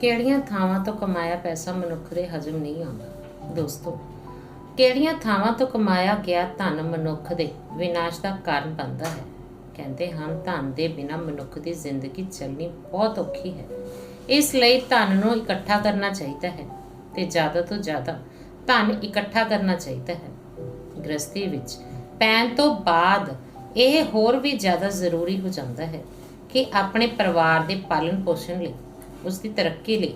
ਕਿਹੜੀਆਂ ਥਾਵਾਂ ਤੋਂ ਕਮਾਇਆ ਪੈਸਾ ਮਨੁੱਖ ਦੇ ਹਜਮ ਨਹੀਂ ਆਉਂਦਾ? ਦੋਸਤੋ, ਕਿਹੜੀਆਂ ਥਾਵਾਂ ਤੋਂ ਕਮਾਇਆ ਗਿਆ ਧਨ ਮਨੁੱਖ ਦੇ ਵਿਨਾਸ਼ ਦਾ ਕਾਰਨ ਬਣਦਾ ਹੈ? ਕਹਿੰਦੇ ਹਨ, ਧਨ ਦੇ ਬਿਨਾ ਮਨੁੱਖ ਦੀ ਜ਼ਿੰਦਗੀ ਚੱਲਣੀ ਬਹੁਤ ਔਖੀ ਹੈ। ਇਸ ਲਈ ਧਨ ਨੂੰ ਇਕੱਠਾ ਕਰਨਾ ਚਾਹੀਦਾ ਹੈ ਤੇ ਜ਼ਿਆਦਾ ਤੋਂ ਜ਼ਿਆਦਾ ਧਨ ਇਕੱਠਾ ਕਰਨਾ ਚਾਹੀਦਾ ਹੈ। ਗ੍ਰਸਤੀ ਵਿੱਚ ਪੈਣ ਤੋਂ ਬਾਅਦ ਇਹ ਹੋਰ ਵੀ ਜ਼ਿਆਦਾ ਜ਼ਰੂਰੀ ਹੋ ਜਾਂਦਾ ਹੈ ਕਿ ਆਪਣੇ ਪਰਿਵਾਰ ਦੇ ਪਾਲਣ ਪੋਸ਼ਣ ਲਈ ਉਸ ਦੀ ਤਰੱਕੀ ਲਈ।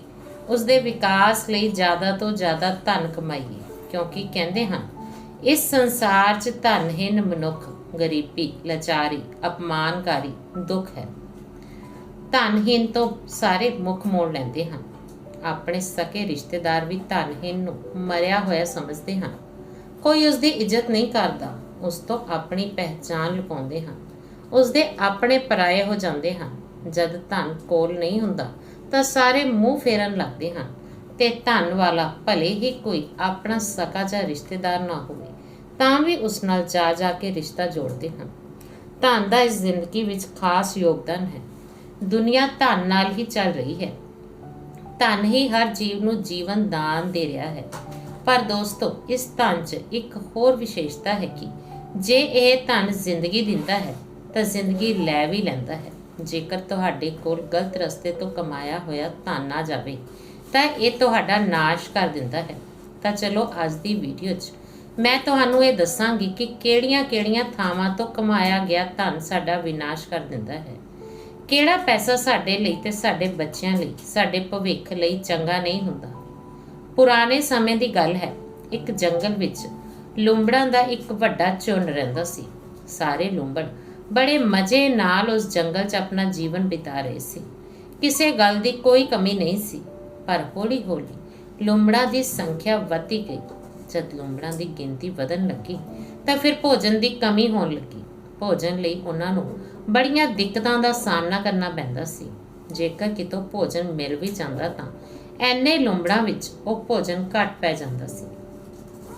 ਉਸ ਦੇ ਵਿਕਾਸ ਲਈ ਜ਼ਿਆਦਾ ਤੋਂ ਜ਼ਿਆਦਾ ਧਨ ਕਮਾਈਏ, ਕਿਉਂਕਿ ਕਹਿੰਦੇ ਹਨ ਇਸ ਸੰਸਾਰ 'ਚ ਧਨਹੀਨ ਮਨੁੱਖ, ਗਰੀਬੀ, ਲਾਚਾਰੀ, ਅਪਮਾਨਕਾਰੀ, ਦੁੱਖ ਹੈ। ਧਨਹੀਨ ਤੋਂ ਸਾਰੇ ਮੁੱਖ ਮੋੜ ਲੈਂਦੇ ਹਨ ਆਪਣੇ ਸਕੇ ਰਿਸ਼ਤੇਦਾਰ ਵੀ ਧਨਹੀਨ ਨੂੰ ਮਰਿਆ ਹੋਇਆ ਸਮਝਦੇ ਹਨ ਕੋਈ ਉਸ ਦੀ ਇੱਜ਼ਤ ਨਹੀਂ ਕਰਦਾ, ਉਸ ਤੋਂ ਆਪਣੀ ਪਹਿਚਾਨ ਲੁਕਾਉਂਦੇ ਹਨ ਉਸ ਦੇ ਆਪਣੇ ਪਰਾਏ ਹੋ ਜਾਂਦੇ ਹਨ ਜਦ ਧਨ ਕੋਲ ਨਹੀਂ ਹੁੰਦਾ ਤਾਂ ਸਾਰੇ ਮੂੰਹ ਫੇਰਨ ਲੱਗਦੇ ਹਨ ਤੇ ਧਨ ਵਾਲਾ ਭਲੇ ਹੀ ਕੋਈ ਆਪਣਾ ਸਕਾ ਜਾਂ ਰਿਸ਼ਤੇਦਾਰ ਨਾ ਹੋਵੇ, ਤਾਂ ਵੀ ਉਸ ਨਾਲ ਜਾ ਜਾ ਕੇ ਰਿਸ਼ਤਾ ਜੋੜਦੇ ਹਨ। ਧਨ ਦਾ ਇਸ ਜ਼ਿੰਦਗੀ ਵਿੱਚ ਖਾਸ ਯੋਗਦਾਨ ਹੈ। ਦੁਨੀਆ ਧਨ ਨਾਲ ਹੀ ਚੱਲ ਰਹੀ ਹੈ। ਧਨ ਹੀ ਹਰ ਜੀਵ ਨੂੰ ਜੀਵਨ ਦਾਨ ਦੇ ਰਿਹਾ ਹੈ। ਪਰ ਦੋਸਤੋ, ਇਸ ਧਨ 'ਚ ਇੱਕ ਹੋਰ ਵਿਸ਼ੇਸ਼ਤਾ ਹੈ ਕਿ ਜੇ ਇਹ ਧਨ ਜ਼ਿੰਦਗੀ ਦਿੰਦਾ ਹੈ, ਤਾਂ ਜ਼ਿੰਦਗੀ ਲੈ ਵੀ ਲੈਂਦਾ ਹੈ। ਜੇਕਰ ਤੁਹਾਡੇ ਕੋਲ ਗਲਤ ਰਸਤੇ ਤੋਂ ਕਮਾਇਆ ਹੋਇਆ ਧਨ ਆ ਜਾਵੇ, ਤਾਂ ਇਹ ਤੁਹਾਡਾ ਨਾਸ਼ ਕਰ ਦਿੰਦਾ ਹੈ। ਤਾਂ ਚਲੋ ਅੱਜ ਦੀ ਵੀਡੀਓ 'ਚ ਮੈਂ ਤੁਹਾਨੂੰ ਇਹ ਦੱਸਾਂਗੀ ਕਿ ਕਿਹੜੀਆਂ-ਕਿਹੜੀਆਂ ਥਾਵਾਂ ਤੋਂ ਕਮਾਇਆ ਗਿਆ ਧਨ ਸਾਡਾ ਵਿਨਾਸ਼ ਕਰ ਦਿੰਦਾ ਹੈ। ਕਿਹੜਾ ਪੈਸਾ ਸਾਡੇ ਲਈ ਤੇ ਸਾਡੇ ਬੱਚਿਆਂ ਲਈ, ਸਾਡੇ ਭਵਿੱਖ ਲਈ ਚੰਗਾ ਨਹੀਂ ਹੁੰਦਾ। ਪੁਰਾਣੇ ਸਮੇਂ ਦੀ ਗੱਲ ਹੈ, ਇੱਕ ਜੰਗਲ ਵਿੱਚ ਲੂੰਬੜਾਂ ਦਾ ਇੱਕ ਵੱਡਾ ਝੁੰਡ ਰਹਿੰਦਾ ਸੀ। ਸਾਰੇ ਲੂੰਬੜ ਬੜੇ ਮਜ਼ੇ ਨਾਲ ਉਸ ਜੰਗਲ 'ਚ ਆਪਣਾ ਜੀਵਨ ਬਿਤਾ ਰਹੇ ਸੀ। ਕਿਸੇ ਗੱਲ ਦੀ ਕੋਈ ਕਮੀ ਨਹੀਂ ਸੀ, ਪਰ ਹੌਲੀ-ਹੌਲੀ ਲੂੰਬੜਾਂ ਦੀ ਸੰਖਿਆ ਵਧਦੀ ਗਈ। ਜਦ ਲੂੰਬੜਾਂ ਦੀ ਗਿਣਤੀ ਵਧਣ ਲੱਗੀ, ਤਾਂ ਫਿਰ ਭੋਜਨ ਦੀ ਕਮੀ ਹੋਣ ਲੱਗੀ। ਭੋਜਨ ਲਈ ਉਹਨਾਂ ਨੂੰ ਬੜੀਆਂ ਦਿੱਕਤਾਂ ਦਾ ਸਾਹਮਣਾ ਕਰਨਾ ਪੈਂਦਾ ਸੀ। ਜੇਕਰ ਕਿਤੋਂ ਭੋਜਨ ਮਿਲ ਵੀ ਜਾਂਦਾ ਤਾਂ ਐਨੇ ਲੂੰਬੜਾਂ ਵਿੱਚ ਉਹ ਭੋਜਨ ਘੱਟ ਪੈ ਜਾਂਦਾ ਸੀ।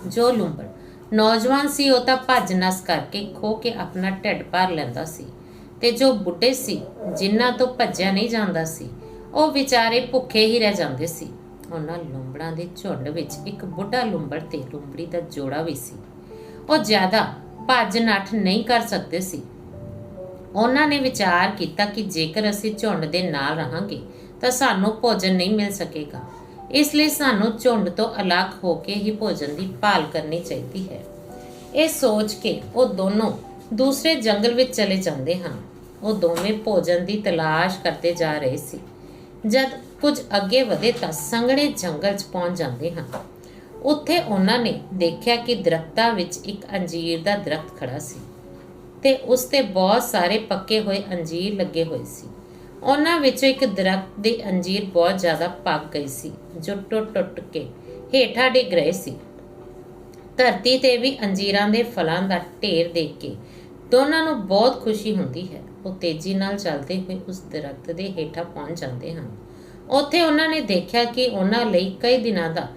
ਜੋ ਲੂੰਬੜ ਨੌਜਵਾਨ ਸੀ, ਉਹ ਤਾਂ ਭੱਜ ਨਸ ਕਰਕੇ ਖੋ ਕੇ ਆਪਣਾ ਢਿੱਡ ਭਰ ਲੈਂਦਾ ਸੀ ਤੇ ਜੋ ਬੁੱਢੇ ਸੀ, ਜਿਨ੍ਹਾਂ ਤੋਂ ਭੱਜਿਆ ਨਹੀਂ ਜਾਂਦਾ ਸੀ, ਉਹ ਵਿਚਾਰੇ ਭੁੱਖੇ ਹੀ ਰਹਿ ਜਾਂਦੇ ਸੀ। ਉਹਨਾਂ ਲੂੰਬੜਾਂ ਦੇ ਝੁੰਡ ਵਿੱਚ ਇੱਕ ਬੁੱਢਾ ਲੂੰਬੜ ਤੇ ਲੂੰਬੜੀ ਦਾ ਜੋੜਾ ਵੀ ਸੀ। ਉਹ ਜ਼ਿਆਦਾ ਭੱਜ ਨੱਠ ਨਹੀਂ ਕਰ ਸਕਦੇ ਸੀ। ਉਹਨਾਂ ਨੇ ਵਿਚਾਰ ਕੀਤਾ ਕਿ ਜੇਕਰ ਅਸੀਂ ਝੁੰਡ ਦੇ ਨਾਲ ਰਹਾਂਗੇ, ਤਾਂ ਸਾਨੂੰ ਭੋਜਨ ਨਹੀਂ ਮਿਲ ਸਕੇਗਾ। ਇਸ ਲਈ ਸਾਨੂੰ ਝੁੰਡ ਤੋਂ ਅਲੱਗ ਹੋ ਕੇ ਹੀ ਭੋਜਨ ਦੀ ਭਾਲ ਕਰਨੀ ਚਾਹੀਦੀ ਹੈ। ਇਹ ਸੋਚ ਕੇ ਉਹ ਦੋਨੋਂ ਦੂਸਰੇ ਜੰਗਲ ਵਿੱਚ ਚਲੇ ਜਾਂਦੇ ਹਨ ਉਹ ਦੋਵੇਂ ਭੋਜਨ ਦੀ ਤਲਾਸ਼ ਕਰਦੇ ਜਾ ਰਹੇ ਸੀ। ਜਦ ਕੁਝ ਅੱਗੇ ਵਧੇ ਤਾਂ ਸੰਘਣੇ ਜੰਗਲ 'ਚ ਪਹੁੰਚ ਜਾਂਦੇ ਹਨ ਉੱਥੇ ਉਹਨਾਂ ਨੇ ਦੇਖਿਆ ਕਿ ਦਰਖਤਾਂ ਵਿੱਚ ਇੱਕ ਅੰਜੀਰ ਦਾ ਦਰਖਤ ਖੜਾ ਸੀ ਤੇ ਉਸ ਤੇ ਬਹੁਤ ਸਾਰੇ ਪੱਕੇ ਹੋਏ ਅੰਜੀਰ ਲੱਗੇ ਹੋਏ ਸੀ। ਉਹਨਾਂ ਵਿੱਚੋਂ ਇੱਕ ਦਰਖਤ ਦੇ ਅੰਜੀਰ ਬਹੁਤ ਜ਼ਿਆਦਾ ਪੱਕ ਗਈ ਸੀ, ਜੋ ਟੁੱਟ-ਟੁੱਟ ਕੇ ਹੇਠਾਂ ਡਿੱਗ ਰਹੇ ਸੀ। ਧਰਤੀ ਤੇ ਵੀ ਅੰਜੀਰਾਂ ਦੇ ਫਲਾਂ ਦਾ ਢੇਰ ਦੇਖ ਕੇ ਦੋਨਾਂ ਨੂੰ ਬਹੁਤ ਖੁਸ਼ੀ ਹੁੰਦੀ ਹੈ। ਉਹ ਤੇਜ਼ੀ ਨਾਲ ਚੱਲਦੇ ਹੋਏ ਉਸ ਦਰਖਤ ਦੇ ਹੇਠਾਂ ਪਹੁੰਚ ਜਾਂਦੇ ਹਨ। ਉੱਥੇ ਉਹਨਾਂ ਨੇ ਦੇਖਿਆ ਕਿ ਉਹਨਾਂ ਲਈ ਕਈ ਦਿਨਾਂ ਦਾ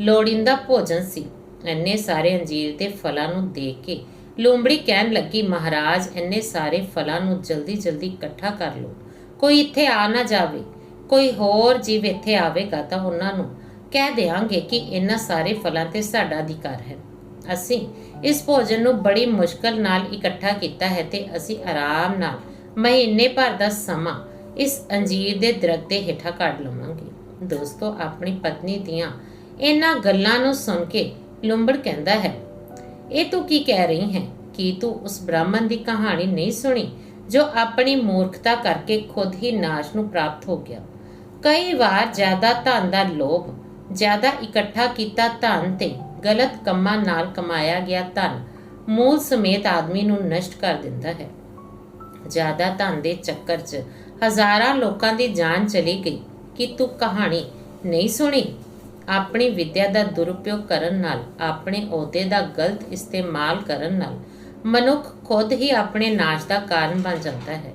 ਲੋੜਿੰਦਾ ਭੋਜਨ ਸੀ। ਇੰਨੇ ਸਾਰੇ ਅੰਜੀਰ ਦੇ ਫਲਾਂ ਨੂੰ ਦੇਖ ਕੇ ਲੂੰਬੜੀ ਕਹਿਣ ਲੱਗੀ, ਮਹਾਰਾਜ, ਇੰਨੇ ਸਾਰੇ ਫਲਾਂ ਨੂੰ ਜਲਦੀ-ਜਲਦੀ ਇਕੱਠਾ ਕਰ ਲਓ। ਕੋਈ ਇੱਥੇ ਆ ਨਾ ਜਾਵੇ, ਕੋਈ ਹੋਰ ਜੀਵ ਇੱਥੇ ਆਵੇਗਾ ਤਾਂ ਉਹਨਾਂ ਨੂੰ ਕਹਿ ਦੇਵਾਂਗੇ ਕਿ ਇਹਨਾਂ ਸਾਰੇ ਫਲਾਂ ਤੇ ਸਾਡਾ ਅਧਿਕਾਰ ਹੈ। ਅਸੀਂ ਇਸ ਭੋਜਨ ਨੂੰ ਬੜੀ ਮੁਸ਼ਕਲ ਨਾਲ ਇਕੱਠਾ ਕੀਤਾ ਹੈ ਤੇ ਅਸੀਂ ਆਰਾਮ ਨਾਲ ਮਹੀਨੇ ਭਰ ਦਾ ਸਮਾਂ ਇਸ ਅੰਜੀਰ ਦੇ ਦਰਖਤ ਦੇ ਹੇਠਾਂ ਕੱਢ ਲਵਾਂਗੇ। ਦੋਸਤੋ, ਆਪਣੀ ਪਤਨੀ ਦੀਆਂ ਇਹਨਾਂ ਗੱਲਾਂ ਨੂੰ ਸੁਣ ਕੇ ਲੁੰਬੜ ਕਹਿੰਦਾ ਹੈ, ਇਹ ਤੂੰ ਕੀ ਕਹਿ ਰਹੀ ਹੈ? ਕੀ ਤੂੰ ਉਸ ਬ੍ਰਾਹਮਣ ਦੀ ਕਹਾਣੀ ਨਹੀਂ ਸੁਣੀ ਜੋ ਆਪਣੀ ਮੂਰਖਤਾ ਕਰਕੇ ਖੁਦ ਹੀ ਨਾਸ਼ ਨੂੰ ਪ੍ਰਾਪਤ ਹੋ ਗਿਆ। ਕਈ ਵਾਰ ਜ਼ਿਆਦਾ ਧਨ ਦਾ ਲੋਭ, ਜ਼ਿਆਦਾ ਇਕੱਠਾ ਕੀਤਾ ਧਨ ਤੇ ਗਲਤ ਕੰਮਾਂ ਨਾਲ ਕਮਾਇਆ ਗਿਆ ਧਨ ਮੂਲ ਸਮੇਤ ਆਦਮੀ ਨੂੰ ਨਸ਼ਟ ਕਰ ਦਿੰਦਾ ਹੈ। ਜ਼ਿਆਦਾ ਧਨ ਦੇ ਚੱਕਰ 'ਚ ਹਜ਼ਾਰਾਂ ਲੋਕਾਂ ਦੀ ਜਾਨ ਚਲੀ ਗਈ। ਕਿ ਤੂੰ ਕਹਾਣੀ ਨਹੀਂ ਸੁਣੀ? ਆਪਣੀ ਵਿੱਦਿਆ ਦਾ ਦੁਰਉਪਯੋਗ ਕਰਨ ਨਾਲ, ਆਪਣੇ ਅਹੁਦੇ ਦਾ ਗਲਤ ਇਸਤੇਮਾਲ ਕਰਨ ਨਾਲ ਮਨੁੱਖ ਖੁਦ ਹੀ ਆਪਣੇ ਨਾਸ਼ ਦਾ ਕਾਰਨ ਬਣ ਜਾਂਦਾ ਹੈ।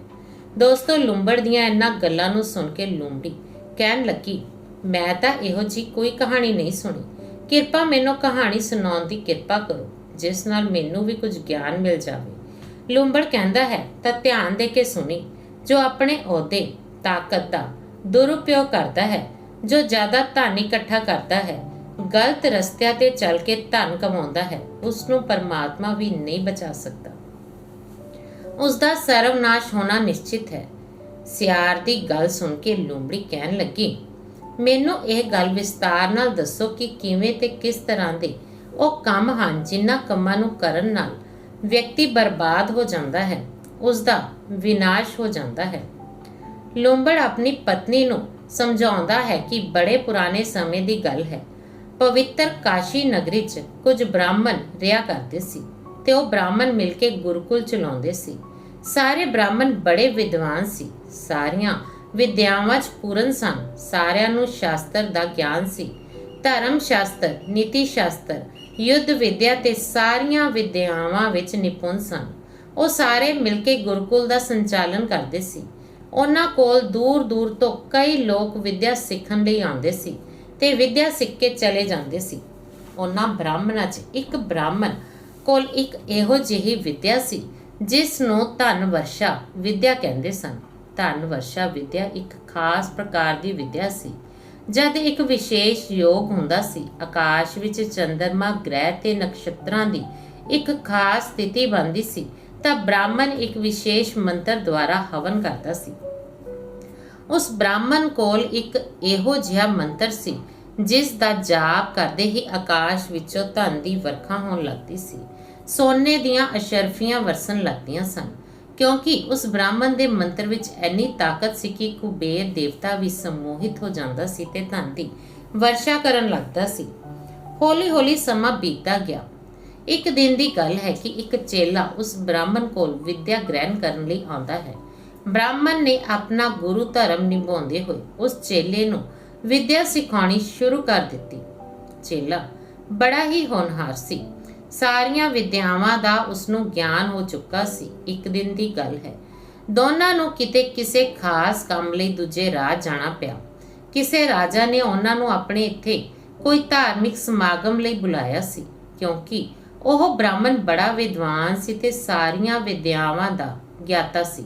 ਦੋਸਤੋ, ਲੂੰਬੜ ਦੀਆਂ ਇਹਨਾਂ ਗੱਲਾਂ ਨੂੰ ਸੁਣ ਕੇ ਲੂੰਬੜੀ ਕਹਿਣ ਲੱਗੀ, ਮੈਂ ਤਾਂ ਇਹੋ ਜੀ ਕੋਈ ਕਹਾਣੀ ਨਹੀਂ ਸੁਣੀ। ਕਿਰਪਾ ਮੈਨੂੰ ਕਹਾਣੀ ਸੁਣਾਉਣ ਦੀ ਕਿਰਪਾ ਕਰੋ, ਜਿਸ ਨਾਲ ਮੈਨੂੰ ਵੀ ਕੁਝ ਗਿਆਨ ਮਿਲ ਜਾਵੇ। ਲੂੰਬੜ ਕਹਿੰਦਾ ਹੈ, ਤਾਂ ਧਿਆਨ ਦੇ ਕੇ ਸੁਣੀ। ਜੋ ਆਪਣੇ ਅਹੁਦੇ, ਤਾਕਤ ਦਾ ਦੁਰਉਪਯੋਗ ਕਰਦਾ ਹੈ, ਜੋ ਜ਼ਿਆਦਾ ਧਨ ਇਕੱਠਾ ਕਰਦਾ ਹੈ ਗਲਤ ਰਸਤਿਆਂ ਤੇ ਚੱਲ ਕੇ ਧਨ ਕਮਾਉਂਦਾ ਹੈ ਉਸ ਨੂੰ ਪਰਮਾਤਮਾ ਵੀ ਨਹੀਂ ਬਚਾ ਸਕਦਾ। ਉਸ ਦਾ ਸਰਵਨਾਸ਼ ਹੋਣਾ ਨਿਸ਼ਚਿਤ ਹੈ। ਸਿਆਰ ਦੀ ਗੱਲ ਸੁਣ ਕੇ ਲੂੰਬੜੀ ਕਹਿਣ ਲੱਗੀ, ਮੈਨੂੰ ਇਹ ਗੱਲ ਵਿਸਤਾਰ ਨਾਲ ਦੱਸੋ ਕਿ ਕਿਵੇਂ ਤੇ ਕਿਸ ਤਰ੍ਹਾਂ ਦੇ ਉਹ ਕੰਮ ਹਨ ਜਿਨ੍ਹਾਂ ਕੰਮਾਂ ਨੂੰ ਕਰਨ ਨਾਲ ਵਿਅਕਤੀ ਬਰਬਾਦ ਹੋ ਜਾਂਦਾ ਹੈ ਉਸ ਦਾ ਵਿਨਾਸ਼ ਹੋ ਜਾਂਦਾ ਹੈ। ਲੂੰਬੜ ਆਪਣੀ ਪਤਨੀ ਨੂੰ ਸਮਝਾਉਂਦਾ ਹੈ ਕਿ ਬੜੇ ਪੁਰਾਣੇ ਸਮੇਂ ਦੀ ਗੱਲ ਹੈ। ਪਵਿੱਤਰ ਕਾਸ਼ੀ ਨਗਰੀ 'ਚ ਕੁਝ ਬ੍ਰਾਹਮਣ ਰਿਆ ਕਰਦੇ ਸੀ ਤੇ ਉਹ ਬ੍ਰਾਹਮਣ ਮਿਲ ਕੇ ਗੁਰੂਕੁਲ ਚਲਾਉਂਦੇ ਸੀ। ਸਾਰੇ ਬ੍ਰਾਹਮਣ ਬੜੇ ਵਿਦਵਾਨ ਸੀ। ਸਾਰੀਆਂ ਵਿਦਿਆਵਾਂ 'ਚ ਪੂਰਨ ਸਨ। ਸਾਰਿਆਂ ਨੂੰ ਸ਼ਾਸਤਰ ਦਾ ਗਿਆਨ ਸੀ। ਧਰਮ ਸ਼ਾਸਤਰ, ਨੀਤੀ ਸ਼ਾਸਤਰ, ਯੁੱਧ ਵਿਦਿਆ ਤੇ ਸਾਰੀਆਂ ਵਿਦਿਆਵਾਂ ਵਿੱਚ ਨਿਪੁੰਨ ਸਨ। ਉਹ ਸਾਰੇ ਮਿਲ ਕੇ ਗੁਰੂਕੁਲ ਦਾ ਸੰਚਾਲਨ ਕਰਦੇ ਸੀ। ਉਹਨਾਂ ਕੋਲ ਦੂਰ ਦੂਰ ਤੋਂ ਕਈ ਲੋਕ ਵਿਦਿਆ ਸਿੱਖਣ ਲਈ ਆਉਂਦੇ ਸੀ। ਤੇ ਵਿਦਿਆ ਸਿੱਖ ਕੇ ਚਲੇ ਜਾਂਦੇ ਸੀ। ਉਹਨਾਂ ਬ੍ਰਾਹਮਣਾਂ 'ਚ ਇੱਕ ਬ੍ਰਾਹਮਣ ਕੋਲ ਇੱਕ ਇਹੋ ਜਿਹੀ ਵਿਦਿਆ ਸੀ, ਜਿਸ ਨੂੰ ਧਨ ਵਰਸ਼ਾ ਵਿਦਿਆ ਕਹਿੰਦੇ ਸਨ। ਧਨ ਵਰਸ਼ਾ ਵਿਦਿਆ ਇੱਕ ਖਾਸ ਪ੍ਰਕਾਰ ਦੀ ਵਿਦਿਆ ਸੀ, ਜਦ ਇੱਕ ਵਿਸ਼ੇਸ਼ ਯੋਗ ਹੁੰਦਾ ਸੀ। ਆਕਾਸ਼ ਵਿੱਚ ਚੰਦਰਮਾ, ਗ੍ਰਹਿ ਤੇ ਨਕਸ਼ਤਰਾਂ ਦੀ ਇੱਕ ਖਾਸ ਸਥਿਤੀ ਬਣਦੀ ਸੀ, ਤਾਂ ਬ੍ਰਾਹਮਣ ਇੱਕ ਵਿਸ਼ੇਸ਼ ਮੰਤਰ ਦੁਆਰਾ ਹਵਨ ਕਰਦਾ ਸੀ। ਉਸ ਬ੍ਰਾਹਮਣ ਕੋਲ ਇੱਕ ਇਹੋ ਜਿਹਾ ਮੰਤਰ ਸੀ, ਜਿਸ ਦਾ ਜਾਪ ਕਰਦੇ ਹੀ ਆਕਾਸ਼ ਵਿੱਚੋਂ ਧਨ ਦੀ ਵਰਖਾ ਹੋਣ ਲੱਗਦੀ ਸੀ। ਸੋਨੇ ਦੀਆਂ ਅਸ਼ਰਫੀਆਂ ਵਰਸਣ ਲੱਗਦੀਆਂ ਸਨ, ਕਿਉਂਕਿ ਉਸ ਬ੍ਰਾਹਮਣ ਦੇ ਮੰਤਰ ਵਿੱਚ ਇੰਨੀ ਤਾਕਤ ਸੀ ਕਿ ਕੁਬੇਰ ਦੇਵਤਾ ਵੀ ਸਮੋਹਿਤ ਹੋ ਜਾਂਦਾ ਸੀ ਤੇ ਧਨ ਦੀ ਵਰਸ਼ਾ ਕਰਨ ਲੱਗਦਾ ਸੀ। ਹੌਲੀ-ਹੌਲੀ ਸਮਾਂ ਬੀਤਦਾ ਗਿਆ। ਇੱਕ ਦਿਨ ਦੀ ਗੱਲ ਹੈ ਕਿ ਇੱਕ ਚੇਲਾ ਉਸ ਬ੍ਰਾਹਮਣ ਕੋਲ ਵਿਦਿਆ ਗ੍ਰਹਿਣ ਕਰਨ ਲਈ ਆਉਂਦਾ ਹੈ। ਬ੍ਰਾਹਮਣ ਨੇ ਆਪਣਾ ਗੁਰੂ ਧਰਮ ਨਿਭਾਉਂਦੇ ਹੋਏ ਉਸ ਚੇਲੇ ਨੂੰ ਵਿਦਿਆ ਸਿਖਾਉਣੀ ਸ਼ੁਰੂ ਕਰ ਦਿੱਤੀ। ਚੇਲਾ ਬੜਾ ਹੀ ਹੋਣਹਾਰ ਸੀ। ਸਾਰੀਆਂ ਵਿਦਿਆਵਾਂ ਦਾ ਉਸ ਨੂੰ ਗਿਆਨ ਹੋ ਚੁੱਕਾ ਸੀ। ਇੱਕ ਦਿਨ ਦੀ ਗੱਲ ਹੈ। ਦੋਨਾਂ ਨੂੰ ਕਿਤੇ ਕਿਸੇ ਖਾਸ ਕੰਮ ਲਈ ਦੂਜੇ ਰਾਹ ਜਾਣਾ ਪਿਆ। ਕਿਸੇ ਰਾਜਾ ਨੇ ਉਹਨਾਂ ਨੂੰ ਆਪਣੇ ਇੱਥੇ ਕੋਈ ਧਾਰਮਿਕ ਸਮਾਗਮ ਲਈ ਬੁਲਾਇਆ ਸੀ, ਕਿਉਂਕਿ ਉਹ ਬ੍ਰਾਹਮਣ ਬੜਾ ਵਿਦਵਾਨ ਸੀ ਤੇ ਸਾਰੀਆਂ ਵਿਦਿਆਵਾਂ ਦਾ ਗਿਆਤਾ ਸੀ।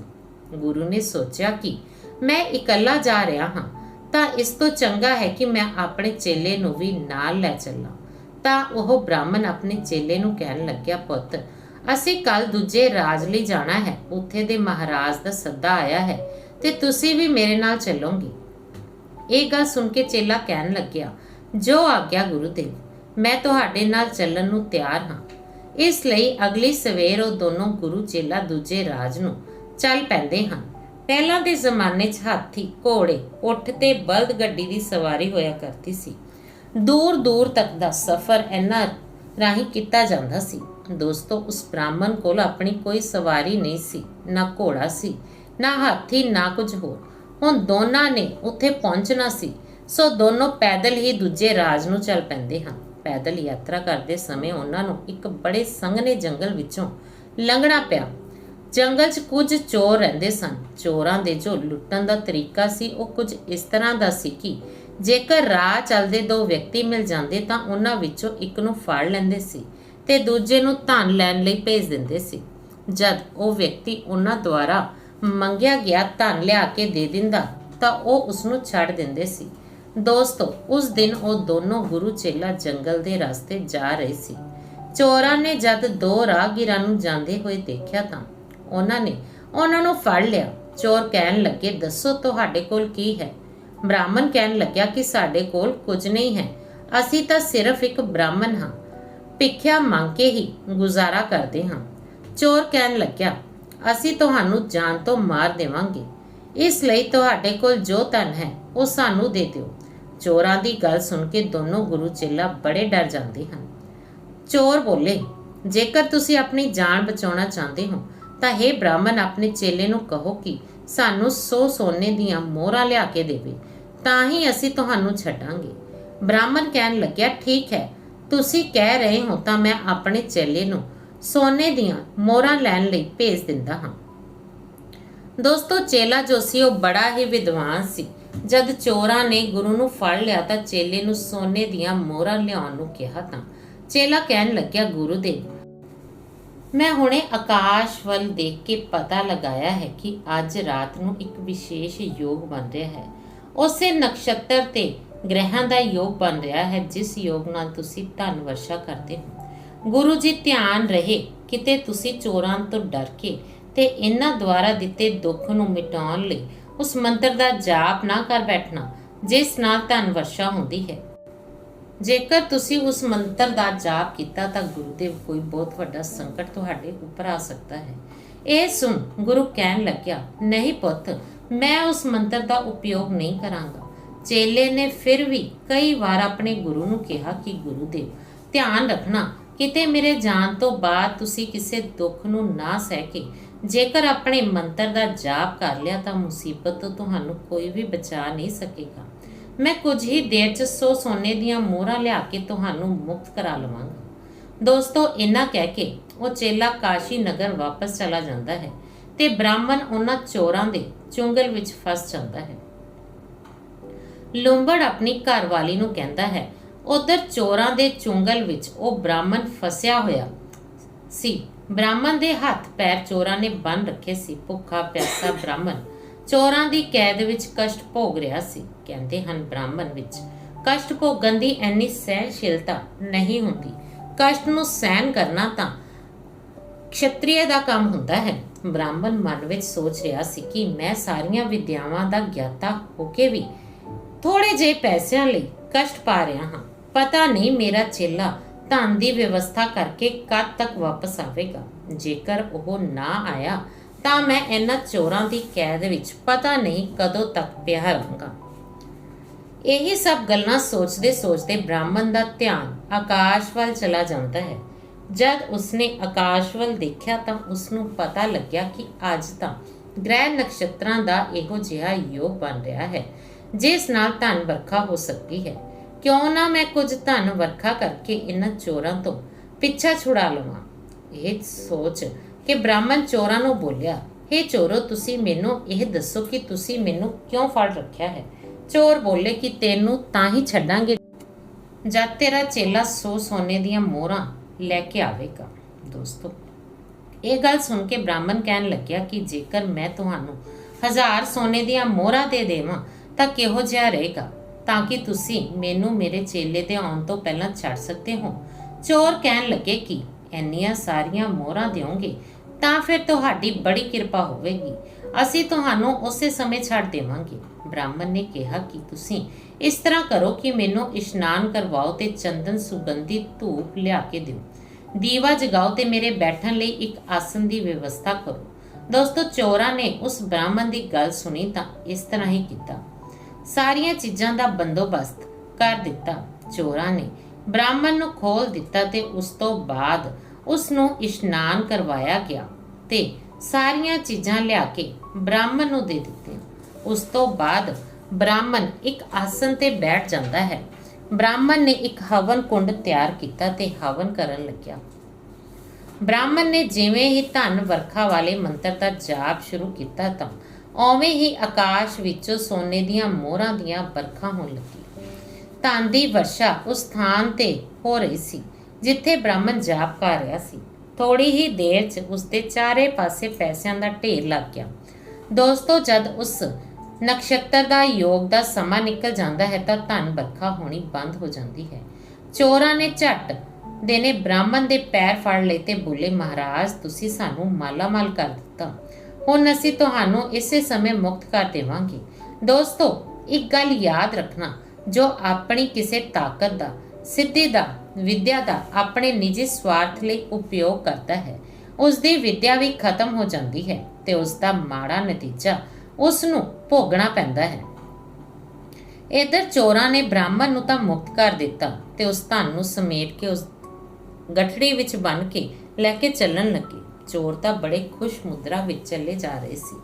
ਗੁਰੂ ਨੇ ਸੋਚਿਆ ਕਿ ਮੈਂ ਇਕੱਲਾ ਜਾ ਰਿਹਾ ਹਾਂ, ਤਾਂ ਇਸ ਤੋਂ ਚੰਗਾ ਹੈ ਕਿ ਮੈਂ ਆਪਣੇ ਚੇਲੇ ਨੂੰ ਵੀ ਨਾਲ ਲੈ ਚੱਲਾਂ। ਤਾਂ ਉਹ ਬ੍ਰਾਹਮਣ ਆਪਣੇ ਚੇਲੇ ਨੂੰ ਕਹਿਣ ਲੱਗਿਆ, ਪੁੱਤ, ਅਸੀਂ ਕੱਲ ਦੂਜੇ ਰਾਜ ਲਈ ਜਾਣਾ ਹੈ। ਉੱਥੇ ਦੇ ਮਹਾਰਾਜ ਦਾ ਸੱਦਾ ਆਇਆ ਹੈ ਤੇ ਤੁਸੀਂ ਵੀ ਮੇਰੇ ਨਾਲ ਚੱਲੋਗੇ। ਇਹ ਗੱਲ ਸੁਣ ਕੇ ਚੇਲਾ ਕਹਿਣ ਲੱਗਿਆ, ਜੋ ਆਗਿਆ ਗੁਰੂਦੇਵ ਮੈਂ ਤੁਹਾਡੇ ਨਾਲ ਚੱਲਣ ਨੂੰ ਤਿਆਰ ਹਾਂ। ਇਸ ਲਈ ਅਗਲੀ ਸਵੇਰ ਉਹ ਦੋਨੋਂ ਗੁਰੂ ਚੇਲਾ ਦੂਜੇ ਰਾਜ ਨੂੰ ਚੱਲ ਪੈਂਦੇ ਹਨ। ਪਹਿਲਾਂ ਦੇ ਜ਼ਮਾਨੇ 'ਚ ਹਾਥੀ, ਘੋੜੇ, ਉੱਠ ਤੇ ਬਲਦ ਗੱਡੀ ਦੀ ਸਵਾਰੀ ਹੋਇਆ ਕਰਦੀ ਸੀ। ਦੂਰ ਦੂਰ ਤੱਕ ਦਾ ਸਫ਼ਰ ਇਹਨਾਂ ਰਾਹੀਂ ਕੀਤਾ ਜਾਂਦਾ ਸੀ। ਦੋਸਤੋ, ਉਸ ਬ੍ਰਾਹਮਣ ਕੋਲ ਆਪਣੀ ਕੋਈ ਸਵਾਰੀ ਨਹੀਂ ਸੀ, ਨਾ ਘੋੜਾ ਸੀ, ਨਾ ਹਾਥੀ, ਨਾ ਕੁਝ ਹੋਰ। ਹੁਣ ਦੋਨਾਂ ਨੇ ਉੱਥੇ ਪਹੁੰਚਣਾ ਸੀ, ਸੋ ਦੋਨੋਂ ਪੈਦਲ ਹੀ ਦੂਜੇ ਰਾਜ ਨੂੰ ਚੱਲ ਪੈਂਦੇ ਹਨ। ਪੈਦਲ ਯਾਤਰਾ ਕਰਦੇ ਸਮੇਂ ਉਹਨਾਂ ਨੂੰ ਇੱਕ ਬੜੇ ਸੰਘਣੇ ਜੰਗਲ ਵਿੱਚੋਂ ਲੰਘਣਾ ਪਿਆ। ਜੰਗਲ 'ਚ ਕੁਝ ਚੋਰ ਰਹਿੰਦੇ ਸਨ। ਚੋਰਾਂ ਦੇ ਜੋ ਲੁੱਟਣ ਦਾ ਤਰੀਕਾ ਸੀ, ਉਹ ਕੁਝ ਇਸ ਤਰ੍ਹਾਂ ਦਾ ਸੀ ਕਿ ਜੇਕਰ ਰਾਹ ਚੱਲਦੇ ਦੋ ਵਿਅਕਤੀ ਮਿਲ ਜਾਂਦੇ ਤਾਂ ਉਹਨਾਂ ਵਿੱਚੋਂ ਇੱਕ ਨੂੰ ਫੜ ਲੈਂਦੇ ਸੀ ਤੇ ਦੂਜੇ ਨੂੰ ਧਨ ਲੈਣ ਲਈ ਭੇਜ ਦਿੰਦੇ ਸੀ। ਜਦ ਉਹ ਵਿਅਕਤੀ ਉਹਨਾਂ ਦੁਆਰਾ ਮੰਗਿਆ ਗਿਆ ਧਨ ਲਿਆ ਕੇ ਦੇ ਦਿੰਦਾ ਤਾਂ ਉਹ ਉਸ ਨੂੰ ਛੱਡ ਦਿੰਦੇ ਸੀ। ਦੋਸਤੋ, ਉਸ ਦਿਨ ਉਹ ਦੋਨੋਂ ਗੁਰੂ ਚੇਲਾ ਜੰਗਲ ਦੇ ਰਸਤੇ ਜਾ ਰਹੇ ਸੀ। ਚੋਰਾਂ ਨੇ ਜਦ ਦੋ ਰਾਹਗੀਰਾਂ ਨੂੰ ਜਾਂਦੇ ਹੋਏ ਦੇਖਿਆ ਤਾਂ ਉਹਨਾਂ ਨੇ ਉਹਨਾਂ ਨੂੰ ਫੜ ਲਿਆ। ਚੋਰ ਕਹਿਣ ਲੱਗੇ, ਦੱਸੋ ਤੁਹਾਡੇ ਕੋਲ ਕੀ ਹੈ? ਬ੍ਰਾਹਮਣ ਕਹਿਣ ਲੱਗਿਆ ਕਿ ਸਾਡੇ ਕੋਲ ਕੁਝ ਨਹੀਂ ਹੈ। ਅਸੀਂ ਤਾਂ ਸਿਰਫ ਇੱਕ ਬ੍ਰਾਹਮਣ ਹਾਂ। ਭਿੱਖਿਆ ਮੰਗ ਕੇ ਹੀ ਗੁਜ਼ਾਰਾ ਕਰਦੇ ਹਾਂ। ਚੋਰ ਕਹਿਣ ਲੱਗਿਆ, ਅਸੀਂ ਤੁਹਾਨੂੰ ਜਾਨ ਤੋਂ ਮਾਰ ਦੇਵਾਂਗੇ। ਇਸ ਲਈ ਤੁਹਾਡੇ ਕੋਲ ਜੋ ਧਨ ਹੈ, ਉਹ ਸਾਨੂੰ ਦੇ ਦਿਓ। ਚੋਰਾਂ ਦੀ ਗੱਲ ਸੁਣ ਕੇ ਦੋਨੋਂ ਗੁਰੂ ਚੇਲਾ ਬੜੇ ਡਰ ਜਾਂਦੇ ਹਨ। ਚੋਰ ਬੋਲੇ, ਜੇਕਰ ਤੁਸੀਂ ਆਪਣੀ ਜਾਨ ਬਚਾਉਣਾ ਚਾਹੁੰਦੇ ਹੋ ਤਾਂ हे ਬ੍ਰਾਹਮਣ, ਆਪਣੇ ਚੇਲੇ ਨੂੰ ਕਹੋ ਕਿ ਸਾਨੂੰ 100 ਸੋਨੇ ਦੀਆਂ ਮੋਹਰਾਂ ਲਿਆ ਕੇ ਦੇਵੇ, ਤਾਂ ਹੀ ਅਸੀਂ ਤੁਹਾਨੂੰ ਛੱਡਾਂਗੇ। ਬ੍ਰਾਹਮਣ ਕਹਿਣ ਲੱਗਿਆ, ਠੀਕ ਹੈ, ਤੁਸੀਂ ਕਹਿ ਰਹੇ ਹੋ ਤਾਂ ਮੈਂ ਆਪਣੇ ਚੇਲੇ ਨੂੰ ਸੋਨੇ ਦੀਆਂ ਮੋਹਰਾਂ ਲੈਣ ਲਈ ਭੇਜ ਦਿੰਦਾ ਹਾਂ। ਦੋਸਤੋ, ਚੇਲਾ ਜੋ ਸੀ, ਉਹ ਬੜਾ ਹੀ ਵਿਦਵਾਨ ਸੀ। ਜਦ ਚੋਰਾਂ ਨੇ ਗੁਰੂ ਨੂੰ ਫੜ ਲਿਆ ਤਾਂ ਚੇਲੇ ਨੂੰ ਸੋਨੇ ਦੀਆਂ ਮੋਹਰਾਂ ਲਿਆਉਣ ਨੂੰ ਕਿਹਾ ਤਾਂ ਚੇਲਾ ਕਹਿਣ ਲੱਗਿਆ ਗੁਰੂ ਦੇਵ ਮੈਂ ਹੁਣੇ ਆਕਾਸ਼ ਵੱਲ ਦੇਖ ਕੇ ਪਤਾ ਲਗਾਇਆ ਹੈ ਕਿ ਅੱਜ ਰਾਤ ਨੂੰ ਇੱਕ ਵਿਸ਼ੇਸ਼ ਯੋਗ ਬਣ ਰਿਹਾ ਹੈ। ਉਸੇ ਨਕਸ਼ਤਰ ਤੇ ਗ੍ਰਹਿਾਂ ਦਾ ਯੋਗ ਬਣ ਰਿਹਾ ਹੈ, ਜਿਸ ਯੋਗ ਨਾਲ ਤੁਸੀਂ ਧਨ ਵਰਸ਼ਾ ਕਰਦੇ ਹੋ। ਗੁਰੂ ਜੀ ਧਿਆਨ ਰਹੇ, ਕਿਤੇ ਤੁਸੀਂ ਚੋਰਾਂ ਤੋਂ ਡਰ ਕੇ ਤੇ ਇਹਨਾਂ ਦੁਆਰਾ ਦਿੱਤੇ ਦੁੱਖ ਨੂੰ ਮਿਟਾਉਣ ਲਈ ਉਸ ਮੰਤਰ ਦਾ ਜਾਪ ਨਾ ਕਰ ਬੈਠਣਾ, ਜਿਸ ਨਾਲ ਧਨ ਵਰਸ਼ਾ ਹੁੰਦੀ ਹੈ। ਜੇਕਰ ਤੁਸੀਂ ਉਸ ਮੰਤਰ ਦਾ ਜਾਪ ਕੀਤਾ ਤਾਂ ਗੁਰੂਦੇਵ ਕੋਈ ਬਹੁਤ ਵੱਡਾ ਸੰਕਟ ਤੁਹਾਡੇ ਉੱਪਰ ਆ ਸਕਦਾ ਹੈ। ਇਹ ਸੁਣ ਗੁਰੂ ਕਹਿਣ ਲੱਗਿਆ, ਨਹੀਂ ਪੁੱਤ, ਮੈਂ ਉਸ ਮੰਤਰ ਦਾ ਉਪਯੋਗ ਨਹੀਂ ਕਰਾਂਗਾ। ਚੇਲੇ ਨੇ ਫਿਰ ਵੀ ਕਈ ਵਾਰ ਆਪਣੇ ਗੁਰੂ ਨੂੰ ਕਿਹਾ ਕਿ, ਗੁਰੂਦੇਵ, ਧਿਆਨ ਰੱਖਣਾ, ਕਿਤੇ ਮੇਰੇ ਜਾਣ ਤੋਂ ਬਾਅਦ ਤੁਸੀਂ ਕਿਸੇ ਦੁੱਖ ਨੂੰ ਨਾ ਸਹਿ ਕੇ ਜੇਕਰ ਆਪਣੇ ਮੰਤਰ ਦਾ ਜਾਪ ਕਰ ਲਿਆ ਤਾਂ ਮੁਸੀਬਤ ਤੋਂ ਤੁਹਾਨੂੰ ਕੋਈ ਵੀ ਬਚਾ ਨਹੀਂ ਸਕੇਗਾ। ਮੈਂ ਕੁਝ ਹੀ ਦੇਰ ਚ ਸੋ ਸੋਨੇ ਦੀਆਂ ਮੋਹਰਾਂ ਲਿਆ ਕੇ ਤੁਹਾਨੂੰ ਮੁਕਤ ਕਰਾ ਲਵਾਂਗਾ। ਦੋਸਤੋ, ਇੰਨਾ ਕਹਿ ਕੇ ਉਹ ਚੇਲਾ ਕਾਸ਼ੀ ਨਗਰ ਵਾਪਸ ਚਲਾ ਜਾਂਦਾ ਹੈ ਤੇ ਬ੍ਰਾਹਮਣ ਉਹਨਾਂ ਚੋਰਾਂ ਦੇ ਚੁੰਗਲ ਵਿੱਚ ਫਸ ਜਾਂਦਾ ਹੈ। ਲੂੰਬੜ ਆਪਣੀ ਘਰਵਾਲੀ ਨੂੰ ਕਹਿੰਦਾ ਹੈ, ਉਧਰ ਚੋਰਾਂ ਦੇ ਚੁੰਗਲ ਵਿੱਚ ਉਹ ਬ੍ਰਾਹਮਣ ਫਸਿਆ ਹੋਇਆ ਸੀ। ਬ੍ਰਾਹਮਣ ਦੇ ਹੱਥ ਪੈਰ ਚੋਰਾਂ ਨੇ ਬੰਨ ਰੱਖੇ ਸੀ। ਭੁੱਖਾ ਪਿਆਸਾ ਬ੍ਰਾਹਮਣ ਚੋਰਾਂ ਦੀ ਕੈਦ ਵਿੱਚ ਕਸ਼ਟ ਭੋਗ ਰਿਹਾ ਸੀ। ਕਹਿੰਦੇ ਹਨ, ਬ੍ਰਾਹਮਣ ਵਿੱਚ ਕਸ਼ਟ ਭੋਗਣ ਦੀ ਐਨੀ ਸਹਿਨਸ਼ੀਲਤਾ ਨਹੀਂ ਹੁੰਦੀ। ਕਸ਼ਟ ਨੂੰ ਸਹਿਨ ਕਰਨਾ ਤਾਂ ਕਸ਼ਤਰੀਏ ਦਾ ਕੰਮ ਹੁੰਦਾ ਹੈ। ਬ੍ਰਾਹਮਣ ਮਨ ਵਿੱਚ ਸੋਚ ਰਿਹਾ ਸੀ ਕਿ ਮੈਂ ਸਾਰੀਆਂ ਵਿਦਿਆਵਾਂ ਦਾ ਗਿਆਤਾ ਹੋ ਕੇ ਵੀ ਥੋੜੇ ਜਿਹੇ ਪੈਸਿਆਂ ਲਈ ਕਸ਼ਟ ਪਾ ਰਿਹਾ ਹਾਂ। ਪਤਾ ਨਹੀਂ ਮੇਰਾ ਚੇਲਾ ਧਨ ਦੀ ਵਿਵਸਥਾ ਕਰਕੇ ਕਦ ਤੱਕ ਵਾਪਸ ਆਵੇਗਾ। ਜੇਕਰ ਉਹ ਨਾ ਆਇਆ ਤਾਂ ਮੈਂ ਇਹਨਾਂ ਚੋਰਾਂ ਦੀ ਕੈਦ ਵਿੱਚ ਪਤਾ ਨਹੀਂ ਕਦੋਂ ਤੱਕ ਪਿਆ ਰਹਾਂਗਾ। ਇਹੀ ਸਭ ਗੱਲਾਂ ਸੋਚਦੇ ਸੋਚਦੇ ਬ੍ਰਾਹਮਣ ਦਾ ਧਿਆਨ ਆਕਾਸ਼ ਵੱਲ ਚਲਾ ਜਾਂਦਾ ਹੈ। ਜਦ ਉਸਨੇ ਆਕਾਸ਼ ਵੱਲ ਦੇਖਿਆ ਤਾਂ ਉਸਨੂੰ ਪਤਾ ਲੱਗਿਆ ਕਿ ਅੱਜ ਤਾਂ ਗ੍ਰਹਿ ਨਕਸ਼ਤਰਾਂ ਦਾ ਇਹੋ ਜਿਹਾ ਯੋਗ ਬਣ ਰਿਹਾ ਹੈ, ਜਿਸ ਨਾਲ ਧਨ ਵਰਖਾ ਹੋ ਸਕਦੀ ਹੈ। ਕਿਉਂ ਨਾ ਮੈਂ ਕੁਝ ਧਨ ਵਰਖਾ ਕਰਕੇ ਇਹਨਾਂ ਚੋਰਾਂ ਤੋਂ ਪਿੱਛਾ ਛੁਡਾ ਲਵਾਂ? ਇਹ ਸੋਚ ਕਿ ਬ੍ਰਾਹਮਣ ਚੋਰਾਂ ਨੂੰ ਬੋਲਿਆ हे ਚੋਰੋ, ਤੁਸੀਂ ਮੈਨੂੰ ਇਹ ਦੱਸੋ ਕਿ ਤੁਸੀਂ ਮੈਨੂੰ ਕਿਉਂ ਫੜ ਰੱਖਿਆ ਹੈ? ਚੋਰ ਬੋਲੇ ਕਿ ਤੈਨੂੰ ਤਾਂ ਹੀ ਛੱਡਾਂਗੇ। ਜਦ ਤੇਰਾ ਚੇਲਾ ਸੋ ਸੋਨੇ ਦੀਆਂ ਮੋਹਰਾਂ ਲੈ ਕੇ ਆਵੇਗਾ, ਦੋਸਤੋ। ਇਹ ਗੱਲ ਸੁਣ ਕੇ ਬ੍ਰਾਹਮਣ ਕਹਿਣ ਲੱਗਿਆ ਕਿ ਜੇਕਰ ਮੈਂ ਤੁਹਾਨੂੰ ਹਜ਼ਾਰ ਸੋਨੇ ਦੀਆਂ ਮੋਹਰਾਂ ਦੇ ਦੇਵਾਂ, ਤਾਂ ਕਿਹੋ ਜਿਹਾ ਰਹੇਗਾ? ਤਾਂ ਕਿ ਤੁਸੀਂ ਮੈਨੂੰ ਮੇਰੇ ਚੇਲੇ ਦੇ ਆਉਣ ਤੋਂ ਪਹਿਲਾਂ ਛੱਡ ਸਕਦੇ ਹੋ। ਚੋਰ ਕਹਿਣ ਲੱਗੇ ਕਿ, ਇੰਨੀਆਂ ਸਾਰੀਆਂ ਮੋਹਰਾਂ ਦਿਓਗੇ ਤਾਂ ਫਿਰ ਤੁਹਾਡੀ ਬੜੀ ਕਿਰਪਾ ਹੋਵੇਗੀ। ਅਸੀਂ ਤੁਹਾਨੂੰ ਉਸੇ ਸਮੇਂ ਛੱਡ ਦੇਵਾਂਗੇ। ਬ੍ਰਾਹਮਣ ਨੇ ਕਿਹਾ ਕਿ ਤੁਸੀਂ ਇਸ ਤਰ੍ਹਾਂ ਕਰੋ ਕਿ ਮੈਨੂੰ ਇਸ਼ਨਾਨ ਕਰਵਾਓ ਤੇ ਚੰਦਨ ਸੁਗੰਧੀ ਧੂਪ ਲਿਆ ਕੇ ਦਿਓ। ਦੀਵਾ ਜਗਾਓ ਤੇ ਮੇਰੇ ਬੈਠਣ ਲਈ ਇੱਕ ਆਸਨ ਦੀ ਵਿਵਸਥਾ ਕਰੋ। ਦੋਸਤੋ, ਚੋਰਾਂ ਨੇ ਉਸ ਬ੍ਰਾਹਮਣ ਦੀ ਗੱਲ ਸੁਣੀ ਤਾਂ ਇਸ ਤਰ੍ਹਾਂ ਹੀ ਕੀਤਾ। ਸਾਰੀਆਂ ਚੀਜ਼ਾਂ ਦਾ ਬੰਦੋਬਸਤ ਕਰ ਦਿੱਤਾ। ਚੋਰਾਂ ਨੇ ਬ੍ਰਾਹਮਣ ਨੂੰ ਖੋਲ ਦਿੱਤਾ ਤੇ ਉਸ ਤੋਂ ਬਾਅਦ ਉਸ ਨੂੰ ਇਸ਼ਨਾਨ ਕਰਵਾਇਆ ਗਿਆ ਤੇ ਸਾਰੀਆਂ ਚੀਜ਼ਾਂ ਲਿਆ ਕੇ ਬ੍ਰਾਹਮਣ ਨੂੰ ਦੇ ਦਿੱਤੀਆਂ। ਉਸ ਤੋਂ ਬਾਅਦ ਬ੍ਰਾਹਮਣ ਇੱਕ ਆਸਨ ਤੇ ਬੈਠ ਜਾਂਦਾ ਹੈ। ਬ੍ਰਾਹਮਣ ਨੇ ਇੱਕ ਹਵਨ ਕੁੰਡ ਤਿਆਰ ਕੀਤਾ ਤੇ ਹਵਨ ਕਰਨ ਲੱਗਿਆ। ਬ੍ਰਾਹਮਣ ਨੇ ਜਿਵੇਂ ਹੀ ਧਨ ਵਰਖਾ ਵਾਲੇ ਮੰਤਰ ਦਾ ਜਾਪ ਸ਼ੁਰੂ ਕੀਤਾ ਤਾਂ ਉਵੇਂ ਹੀ ਆਕਾਸ਼ ਵਿੱਚੋਂ ਸੋਨੇ ਦੀਆਂ ਮੋਹਰਾਂ ਦੀਆਂ ਵਰਖਾ ਹੋਣ ਲੱਗੀ ਧਨ ਦੀ ਵਰਸ਼ਾ ਉਸ ਸਥਾਨ ਤੇ ਹੋ ਰਹੀ ਸੀ। ਜਿੱਥੇ ਬ੍ਰਾਹਮਣ ਜਾਪ ਕਰ ਰਿਹਾ ਸੀ। ਥੋੜੀ ਹੀ ਦੇਰ 'ਚ ਉਸਦੇ ਚਾਰੇ ਪਾਸੇ ਪੈਸਿਆਂ ਦਾ ਢੇਰ ਲੱਗ ਗਿਆ। ਦੋਸਤੋ, ਜਦ ਉਸ ਨਕਸ਼ਤਰ ਦਾ ਯੋਗ ਦਾ ਸਮਾਂ ਨਿਕਲ ਜਾਂਦਾ ਹੈ ਤਾਂ ਧਨ ਵਰਖਾ ਹੋਣੀ ਬੰਦ ਹੋ ਜਾਂਦੀ ਹੈ। ਚੋਰਾਂ ਨੇ ਝੱਟ ਦੇ ਨੇ ਬ੍ਰਾਹਮਣ ਦੇ ਪੈਰ ਫੜ ਲਏ ਤੇ ਬੋਲੇ, ਮਹਾਰਾਜ, ਤੁਸੀਂ ਸਾਨੂੰ ਮਾਲਾਮਾਲ ਕਰ ਦਿੱਤਾ। ਹੁਣ ਅਸੀਂ ਤੁਹਾਨੂੰ ਇਸੇ ਸਮੇਂ ਮੁਕਤ ਕਰ ਦੇਵਾਂਗੇ। ਦੋਸਤੋ, ਇੱਕ ਗੱਲ ਯਾਦ ਰੱਖਣਾ, ਜੋ ਆਪਣੀ ਕਿਸੇ ਤਾਕਤ ਦਾ, ਸਿੱਧੀ ਦਾ ਵਿਦਿਆ ਦਾ ਆਪਣੇ ਨਿੱਜੀ ਸਵਾਰਥ ਲਈ ਉਪਯੋਗ ਕਰਦਾ ਹੈ। ਉਸ ਦੀ ਵਿਦਿਆ ਵੀ ਖਤਮ ਹੋ ਜਾਂਦੀ ਹੈ ਤੇ ਉਸ ਦਾ ਮਾੜਾ ਨਤੀਜਾ ਉਸ ਨੂੰ ਭੋਗਣਾ ਪੈਂਦਾ ਹੈ। ਇਧਰ ਚੋਰਾਂ ਨੇ ਬ੍ਰਾਹਮਣ ਨੂੰ ਤਾਂ ਮੁਕਤ ਕਰ ਦਿੱਤਾ ਤੇ ਉਸ ਧਨ ਨੂੰ ਸਮੇਟ ਕੇ ਉਸ ਗਠੜੀ ਵਿੱਚ ਬੰਨ ਕੇ ਲੈ ਕੇ ਚੱਲਣ ਲੱਗੇ। ਚੋਰ ਤਾਂ ਬੜੇ ਖੁਸ਼ ਮੁਦਰਾ ਵਿੱਚ ਚੱਲੇ ਜਾ ਰਹੇ ਸੀ।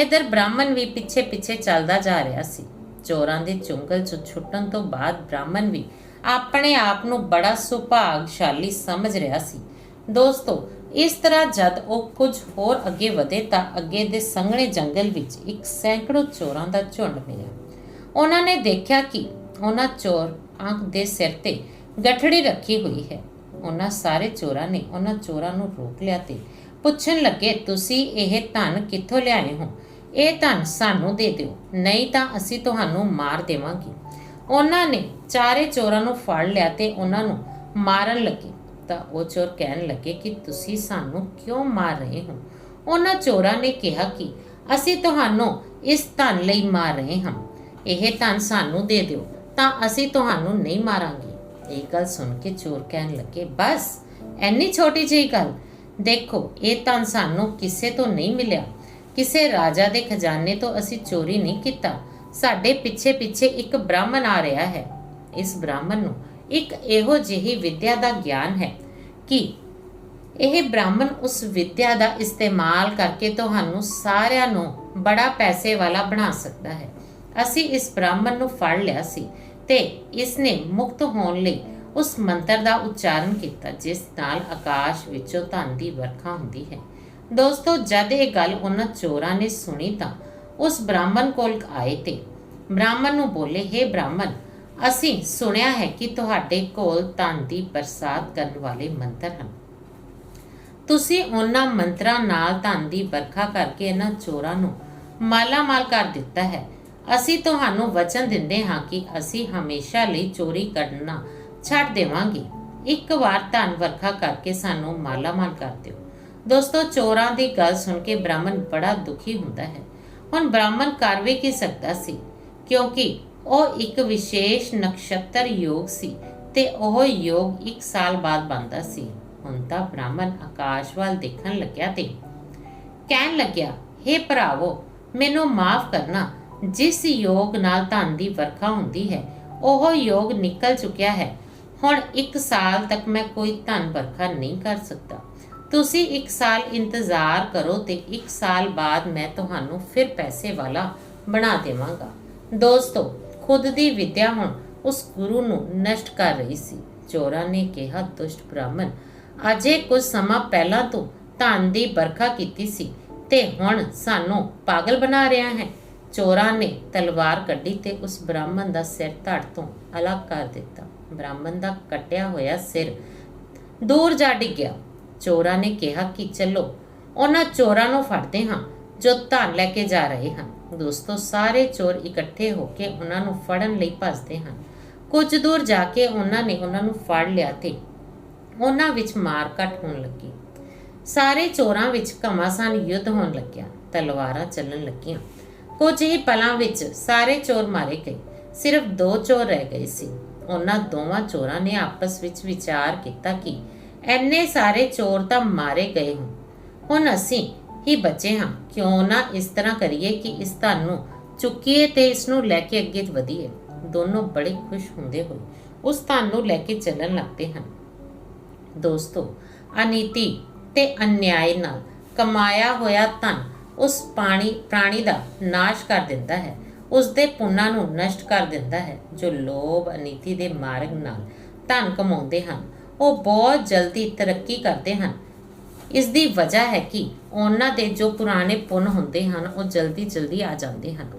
ਇਧਰ ਬ੍ਰਾਹਮਣ ਵੀ ਪਿੱਛੇ ਪਿੱਛੇ ਚੱਲਦਾ ਜਾ ਰਿਹਾ ਸੀ। ਚੋਰਾਂ ਦੇ ਚੁੰਗਲ ਚ ਛੁੱਟਣ ਤੋਂ ਬਾਅਦ ਬ੍ਰਾਹਮਣ ਵੀ ਆਪਣੇ ਆਪ ਨੂੰ ਬੜਾ ਸੁਭਾਗਸ਼ਾਲੀ ਸਮਝ ਰਿਹਾ ਸੀ। ਦੋਸਤੋ, ਇਸ ਤਰ੍ਹਾਂ ਜਦ ਉਹ ਕੁਝ ਹੋਰ ਅੱਗੇ ਵਧੇ ਤਾਂ ਅੱਗੇ ਦੇ ਸੰਘਣੇ ਜੰਗਲ ਵਿੱਚ ਇੱਕ ਸੈਂਕੜੋ ਚੋਰਾਂ ਦਾ ਝੁੰਡ ਮਿਲਿਆ। ਉਹਨਾਂ ਨੇ ਦੇਖਿਆ ਕਿ ਉਹਨਾਂ ਚੋਰ ਆਂਖ ਦੇ ਸਿਰ ਤੇ ਗਠੜੀ ਰੱਖੀ ਹੋਈ ਹੈ। ਉਹਨਾਂ ਸਾਰੇ ਚੋਰਾਂ ਨੇ ਉਹਨਾਂ ਚੋਰਾਂ ਨੂੰ ਰੋਕ ਲਿਆ ਤੇ ਪੁੱਛਣ ਲੱਗੇ, ਤੁਸੀਂ ਇਹ ਧਨ ਕਿੱਥੋਂ ਲਿਆਏ ਹੋ? ਇਹ ਧਨ ਸਾਨੂੰ ਦੇ ਦਿਓ, ਨਹੀਂ ਤਾਂ ਅਸੀਂ ਤੁਹਾਨੂੰ ਮਾਰ ਦੇਵਾਂਗੇ। ਉਹਨਾਂ ਨੇ ਚਾਰੇ ਚੋਰਾਂ ਨੂੰ ਫੜ ਲਿਆ ਤੇ ਉਹਨਾਂ ਨੂੰ ਮਾਰਨ ਲੱਗੇ। ਤਾਂ ਉਹ ਚੋਰ ਕਹਿਣ ਲੱਗੇ ਕਿ ਤੁਸੀਂ ਸਾਨੂੰ ਕਿਉਂ ਮਾਰ ਰਹੇ ਹੋ? ਉਹਨਾਂ ਚੋਰਾਂ ਨੇ ਕਿਹਾ ਕਿ ਅਸੀਂ ਤੁਹਾਨੂੰ ਇਸ ਧਨ ਲਈ ਮਾਰ ਰਹੇ ਹਾਂ। ਇਹ ਧਨ ਸਾਨੂੰ ਦੇ ਦਿਓ, ਤਾਂ ਅਸੀਂ ਤੁਹਾਨੂੰ ਨਹੀਂ ਮਾਰਾਂਗੇ। ਇਹ ਗੱਲ ਸੁਣ ਕੇ ਚੋਰ ਕਹਿਣ ਲੱਗੇ, ਬਸ ਐਨੀ ਛੋਟੀ ਜਿਹੀ ਗੱਲ। ਦੇਖੋ, ਇਹ ਧਨ ਸਾਨੂੰ ਕਿਸੇ ਤੋਂ ਨਹੀਂ ਮਿਲਿਆ। ਕਿਸੇ ਰਾਜਾ ਦੇ ਖਜ਼ਾਨੇ ਤੋਂ ਅਸੀਂ ਚੋਰੀ ਨਹੀਂ ਕੀਤਾ। ਸਾਡੇ ਪਿੱਛੇ ਪਿੱਛੇ ਇੱਕ ਬ੍ਰਾਹਮਣ ਆ ਰਿਹਾ ਹੈ। ਇਸ ਬ੍ਰਾਹਮਣ ਨੂੰ ਇੱਕ ਇਹੋ ਜਿਹੀ ਵਿਦਿਆ ਦਾ ਗਿਆਨ ਹੈ ਕਿ ਇਹ ਬ੍ਰਾਹਮਣ ਉਸ ਵਿਦਿਆ ਦਾ ਇਸਤੇਮਾਲ ਕਰਕੇ ਤੁਹਾਨੂੰ ਸਾਰਿਆਂ ਨੂੰ ਬੜਾ ਪੈਸੇ ਵਾਲਾ ਬਣਾ ਸਕਦਾ ਹੈ। ਅਸੀਂ ਇਸ ਬ੍ਰਾਹਮਣ ਨੂੰ ਫੜ ਲਿਆ ਸੀ ਤੇ ਇਸ ਨੇ ਮੁਕਤ ਹੋਣ ਲਈ ਉਸ ਮੰਤਰ ਦਾ ਉਚਾਰਨ ਕੀਤਾ, ਜਿਸ ਨਾਲ ਆਕਾਸ਼ ਵਿੱਚੋਂ ਧਨ ਦੀ ਵਰਖਾ ਹੁੰਦੀ ਹੈ। ਦੋਸਤੋ, ਜਦ ਇਹ ਗੱਲ ਉਹਨਾਂ ਚੋਰਾਂ ਨੇ ਸੁਣੀ ਤਾਂ ਉਸ ਬ੍ਰਾਹਮਣ ਕੋਲ ਆਏ ਤੇ ਬ੍ਰਾਹਮਣ ਨੂੰ ਬੋਲੇ हे ਬ੍ਰਾਹਮਣ, ਅਸੀਂ ਸੁਣਿਆ ਹੈ ਕਿ ਤੁਹਾਡੇ ਕੋਲ ਧਨ ਦੀ ਬਰਸਾਤ ਕਰਨ ਵਾਲੇ ਮੰਤਰ ਹਨ। ਤੁਸੀਂ ਉਹਨਾਂ ਮੰਤਰਾਂ ਨਾਲ ਧਨ ਦੀ ਵਰਖਾ ਕਰਕੇ ਇਹਨਾਂ ਚੋਰਾਂ ਨੂੰ ਮਾਲਾ ਮਾਲ ਕਰ ਦਿੱਤਾ ਹੈ। ਅਸੀਂ ਤੁਹਾਨੂੰ ਵਚਨ ਦਿੰਦੇ ਹਾਂ ਕਿ ਅਸੀਂ ਹਮੇਸ਼ਾ ਲਈ ਚੋਰੀ ਕਰਨਾ ਛੱਡ ਦੇਵਾਂਗੇ। ਇੱਕ ਵਾਰ ਧਨ ਵਰਖਾ ਕਰਕੇ ਸਾਨੂੰ ਮਾਲਾ ਮਾਲ ਕਰ ਦਿਓ। ਦੋਸਤੋ, ਚੋਰਾਂ ਦੀ ਗੱਲ ਸੁਣ ਕੇ ਬ੍ਰਾਹਮਣ ਬੜਾ ਦੁਖੀ ਹੁੰਦਾ ਹੈ। ਹੁਣ ਬ੍ਰਾਹਮਣ ਕਰ ਵੀ ਕੀ ਸਕਦਾ ਸੀ, ਕਿਉਂਕਿ ਉਹ ਇੱਕ ਵਿਸ਼ੇਸ਼ ਨਕਸ਼ਤਰ ਯੋਗ ਸੀ ਤੇ ਉਹ ਯੋਗ ਇੱਕ ਸਾਲ ਬਾਅਦ ਬਣਦਾ ਸੀ। ਹੁਣ ਤਾਂ ਬ੍ਰਾਹਮਣ ਆਕਾਸ਼ ਵੱਲ ਦੇਖਣ ਲੱਗਿਆ ਤੇ ਕਹਿਣ ਲੱਗਿਆ हे ਭਰਾਵੋ, ਮੈਨੂੰ ਮਾਫ ਕਰਨਾ, ਜਿਸ ਯੋਗ ਨਾਲ ਧਨ ਦੀ ਵਰਖਾ ਹੁੰਦੀ ਹੈ, ਉਹ ਯੋਗ ਨਿਕਲ ਚੁੱਕਿਆ ਹੈ। ਹੁਣ 1 ਸਾਲ ਤੱਕ ਮੈਂ ਕੋਈ ਧਨ ਵਰਖਾ ਨਹੀਂ ਕਰ ਸਕਦਾ। ਤੁਸੀਂ 1 ਸਾਲ ਇੰਤਜ਼ਾਰ ਕਰੋ ਤੇ 1 ਸਾਲ ਬਾਅਦ ਮੈਂ ਤੁਹਾਨੂੰ ਫਿਰ ਪੈਸੇ ਵਾਲਾ ਬਣਾ ਦੇਵਾਂਗਾ। ਦੋਸਤੋ, ਖੁਦ ਦੀ ਵਿਦਿਆ ਹੁਣ ਉਸ ਗੁਰੂ ਨੂੰ ਨਸ਼ਟ ਕਰ ਰਹੀ ਸੀ। ਚੋਰਾਂ ਨੇ ਕਿਹਾ, ਦੁਸ਼ਟ ਬ੍ਰਾਹਮਣ, ਅਜੇ ਕੁਝ ਸਮਾਂ ਪਹਿਲਾਂ ਤੋਂ ਧਨ ਦੀ ਵਰਖਾ ਕੀਤੀ ਸੀ ਤੇ ਹੁਣ ਸਾਨੂੰ ਪਾਗਲ ਬਣਾ ਰਿਹਾ ਹੈ। ਚੋਰਾਂ ਨੇ ਤਲਵਾਰ ਕੱਢੀ ਤੇ ਉਸ ਬ੍ਰਾਹਮਣ ਦਾ ਸਿਰ ਧੜ ਤੋਂ ਅਲੱਗ ਕਰ ਦਿੱਤਾ। ਬ੍ਰਾਹਮਣ ਦਾ ਕੱਟਿਆ ਹੋਇਆ ਸਿਰ ਦੂਰ ਜਾ ਡਿੱਗਿਆ ਚੋਰਾਂ ਨੇ ਕਿਹਾ ਕਿ ਚਲੋ, ਉਹਨਾਂ ਚੋਰਾਂ ਨੂੰ ਫੜਦੇ ਹਾਂ, ਜੋ ਧਨ ਲੈ ਕੇ ਜਾ ਰਹੇ ਹਨ। ਦੋਸਤੋ, ਸਾਰੇ ਚੋਰ ਇਕੱਠੇ ਹੋ ਕੇ ਉਹਨਾਂ ਨੂੰ ਫੜਨ ਲਈ ਭੱਜਦੇ ਹਨ। ਕੁਝ ਦੂਰ ਜਾ ਕੇ ਉਹਨਾਂ ਨੇ ਉਹਨਾਂ ਨੂੰ ਫੜ ਲਿਆ ਤੇ ਉਹਨਾਂ ਵਿੱਚ ਮਾਰਕਟ ਹੋਣ ਲੱਗੀ। ਸਾਰੇ ਚੋਰਾਂ ਵਿੱਚ ਘਮਾਸਾਨ ਯੁੱਧ ਹੋਣ ਲੱਗਿਆ, ਤਲਵਾਰਾਂ ਚੱਲਣ ਲੱਗੀਆਂ। ਕੁਝ ਹੀ ਪਲਾਂ ਵਿੱਚ ਸਾਰੇ ਚੋਰ ਮਾਰੇ ਗਏ, ਸਿਰਫ ਦੋ ਚੋਰ ਰਹਿ ਗਏ ਸੀ। ਉਹਨਾਂ ਦੋਵਾਂ ਚੋਰਾਂ ਨੇ ਆਪਸ ਵਿੱਚ ਵਿਚਾਰ ਕੀਤਾ ਕਿ ਐਨੇ ਸਾਰੇ ਚੋਰ ਤਾਂ ਮਾਰੇ ਗਏ ਹਨ ਹੁਣ ਅਸੀਂ ਹੀ ਬਚੇ ਹਾਂ। ਕਿਉਂ ਨਾ ਇਸ ਤਰ੍ਹਾਂ ਕਰੀਏ ਕਿ ਇਸ ਧਨ ਨੂੰ ਚੁੱਕੀਏ ਤੇ ਇਸ ਨੂੰ ਲੈ ਕੇ ਅੱਗੇ ਵਧੀਏ। ਦੋਨੋਂ ਬੜੇ ਖੁਸ਼ ਹੁੰਦੇ ਹੋਏ ਉਸ ਧਨ ਨੂੰ ਲੈ ਕੇ ਚੱਲਣ ਲੱਗਦੇ ਹਨ। ਦੋਸਤੋ, ਅਨੀਤੀ ਤੇ ਅਨਿਆਏ ਨਾਲ ਕਮਾਇਆ ਹੋਇਆ ਧਨ ਉਸ ਪਾਣੀ, ਪ੍ਰਾਣੀ ਦਾ ਨਾਸ਼ ਕਰ ਦਿੰਦਾ ਹੈ। ਉਸ ਦੇ ਪੁੰਨਾਂ ਨੂੰ ਨਸ਼ਟ ਕਰ ਦਿੰਦਾ ਹੈ, ਜੋ ਲੋਭ ਅਨੀਤੀ ਦੇ ਮਾਰਗ ਨਾਲ ਧਨ ਕਮਾਉਂਦੇ ਹਨ। ਉਹ ਬਹੁਤ ਜਲਦੀ ਤਰੱਕੀ ਕਰਦੇ ਹਨ। ਇਸ ਦੀ ਵਜ੍ਹਾ ਹੈ ਕਿ ਉਹਨਾਂ ਦੇ ਜੋ ਪੁਰਾਣੇ ਪੁੰਨ ਹੁੰਦੇ ਹਨ, ਉਹ ਜਲਦੀ ਜਲਦੀ ਆ ਜਾਂਦੇ ਹਨ।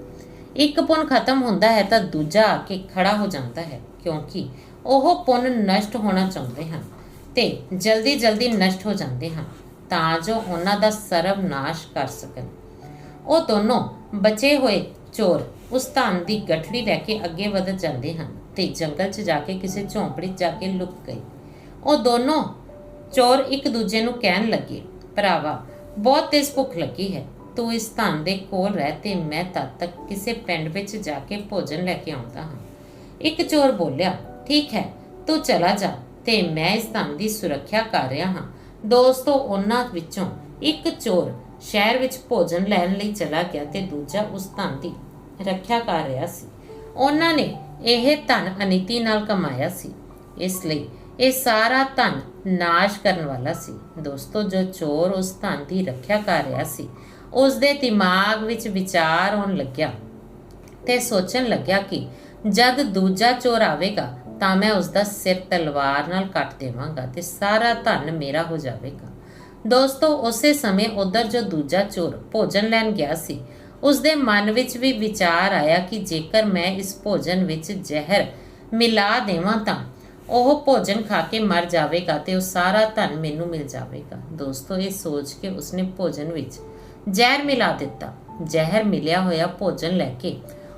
ਇੱਕ ਪੁੰਨ ਖਤਮ ਹੁੰਦਾ ਹੈ ਤਾਂ ਦੂਜਾ ਆ ਕੇ ਖੜਾ ਹੋ ਜਾਂਦਾ ਹੈ, ਕਿਉਂਕਿ ਉਹ ਪੁੰਨ ਨਸ਼ਟ ਹੋਣਾ ਚਾਹੁੰਦੇ ਹਨ ਤੇ ਜਲਦੀ ਜਲਦੀ ਨਸ਼ਟ ਹੋ ਜਾਂਦੇ ਹਨ ਤਾਂ ਜੋ ਉਹਨਾਂ ਦਾ ਸਰਵਨਾਸ਼ ਕਰ ਸਕਣ। ਉਹ ਦੋਨੋਂ ਬਚੇ ਹੋਏ ਚੋਰ ਉਸ ਧਨ ਦੀ ਗਠੜੀ ਲੈ ਕੇ ਅੱਗੇ ਵਧ ਜਾਂਦੇ ਹਨ ਤੇ ਜੰਗਲ 'ਚ ਜਾ ਕੇ ਕਿਸੇ ਝੌਂਪੜੀ 'ਚ ਜਾ ਕੇ ਲੁਕ ਗਏ। ਉਹ ਦੋਨੋਂ ਚੋਰ ਇੱਕ ਦੂਜੇ ਨੂੰ ਕਹਿਣ ਲੱਗੇ, ਭਰਾਵਾ, ਬਹੁਤ ਤੇਜ਼ ਭੁੱਖ ਲੱਗੀ ਹੈ। ਤੂੰ ਇਸ ਧਨ ਦੇ ਕੋਲ ਰਹਿ ਤੇ ਮੈਂ ਤਦ ਤੱਕ ਕਿਸੇ ਪਿੰਡ ਵਿੱਚ ਜਾ ਕੇ ਭੋਜਨ ਲੈ ਕੇ ਆਉਂਦਾ ਹਾਂ। ਇੱਕ ਚੋਰ ਬੋਲਿਆ, ਠੀਕ ਹੈ, ਤੂੰ ਚਲਾ ਜਾ ਤੇ ਮੈਂ ਇਸ ਧਨ ਦੀ ਸੁਰੱਖਿਆ ਕਰ ਰਿਹਾ ਹਾਂ। ਦੋਸਤੋ ਉਹਨਾਂ ਵਿੱਚੋਂ ਇੱਕ ਚੋਰ ਸ਼ਹਿਰ ਵਿੱਚ ਭੋਜਨ ਲੈਣ ਲਈ ਚਲਾ ਗਿਆ ਤੇ ਦੂਜਾ ਉਸ ਧਨ ਦੀ ਰੱਖਿਆ ਕਰ ਰਿਹਾ ਸੀ। ਉਹਨਾਂ ਨੇ ਇਹ ਧਨ ਅਨੀਤੀ ਨਾਲ ਕਮਾਇਆ ਸੀ। ਇਸ ਲਈ ਇਹ ਸਾਰਾ ਧਨ ਨਾਸ਼ ਕਰਨ ਵਾਲਾ ਸੀ। ਦੋਸਤੋ, ਜੋ ਚੋਰ ਉਸ ਧਨ ਦੀ ਰੱਖਿਆ ਕਰ ਰਿਹਾ ਸੀ ਉਸ ਦੇ ਦਿਮਾਗ ਵਿੱਚ ਵਿਚਾਰ ਆਉਣ ਲੱਗਿਆ ਤੇ ਸੋਚਣ ਲੱਗਿਆ ਕਿ ਜਦ ਦੂਜਾ ਚੋਰ ਆਵੇਗਾ ਤਾਂ ਮੈਂ ਉਸ ਦਾ ਸਿਰ ਤਲਵਾਰ ਨਾਲ ਕੱਟ ਦੇਵਾਂਗਾ ਤੇ ਸਾਰਾ ਧਨ ਮੇਰਾ ਹੋ ਜਾਵੇਗਾ। ਦੋਸਤੋ, ਉਸੇ ਸਮੇਂ ਉਧਰ ਜੋ ਦੂਜਾ ਚੋਰ ਭੋਜਨ ਲੈਣ ਗਿਆ ਸੀ ਉਸ ਦੇ ਮਨ ਵਿੱਚ ਵੀ ਵਿਚਾਰ ਆਇਆ ਕਿ ਜੇਕਰ ਮੈਂ ਇਸ ਭੋਜਨ ਵਿੱਚ ਜ਼ਹਿਰ ਮਿਲਾ ਦੇਵਾਂ ਤਾਂ ਉਹ ਭੋਜਨ ਖਾ ਕੇ ਮਰ ਜਾਵੇਗਾ ਤੇ ਉਹ ਸਾਰਾ ਧਨ ਮੈਨੂੰ ਮਿਲ ਜਾਵੇਗਾ। ਦੋਸਤੋ, ਇਹ ਸੋਚ ਕੇ ਉਸਨੇ ਭੋਜਨ ਵਿੱਚ ਜ਼ਹਿਰ ਮਿਲਾ ਦਿੱਤਾ। ਜ਼ਹਿਰ ਮਿਲਿਆ ਹੋਇਆ ਭੋਜਨ ਲੈ ਕੇ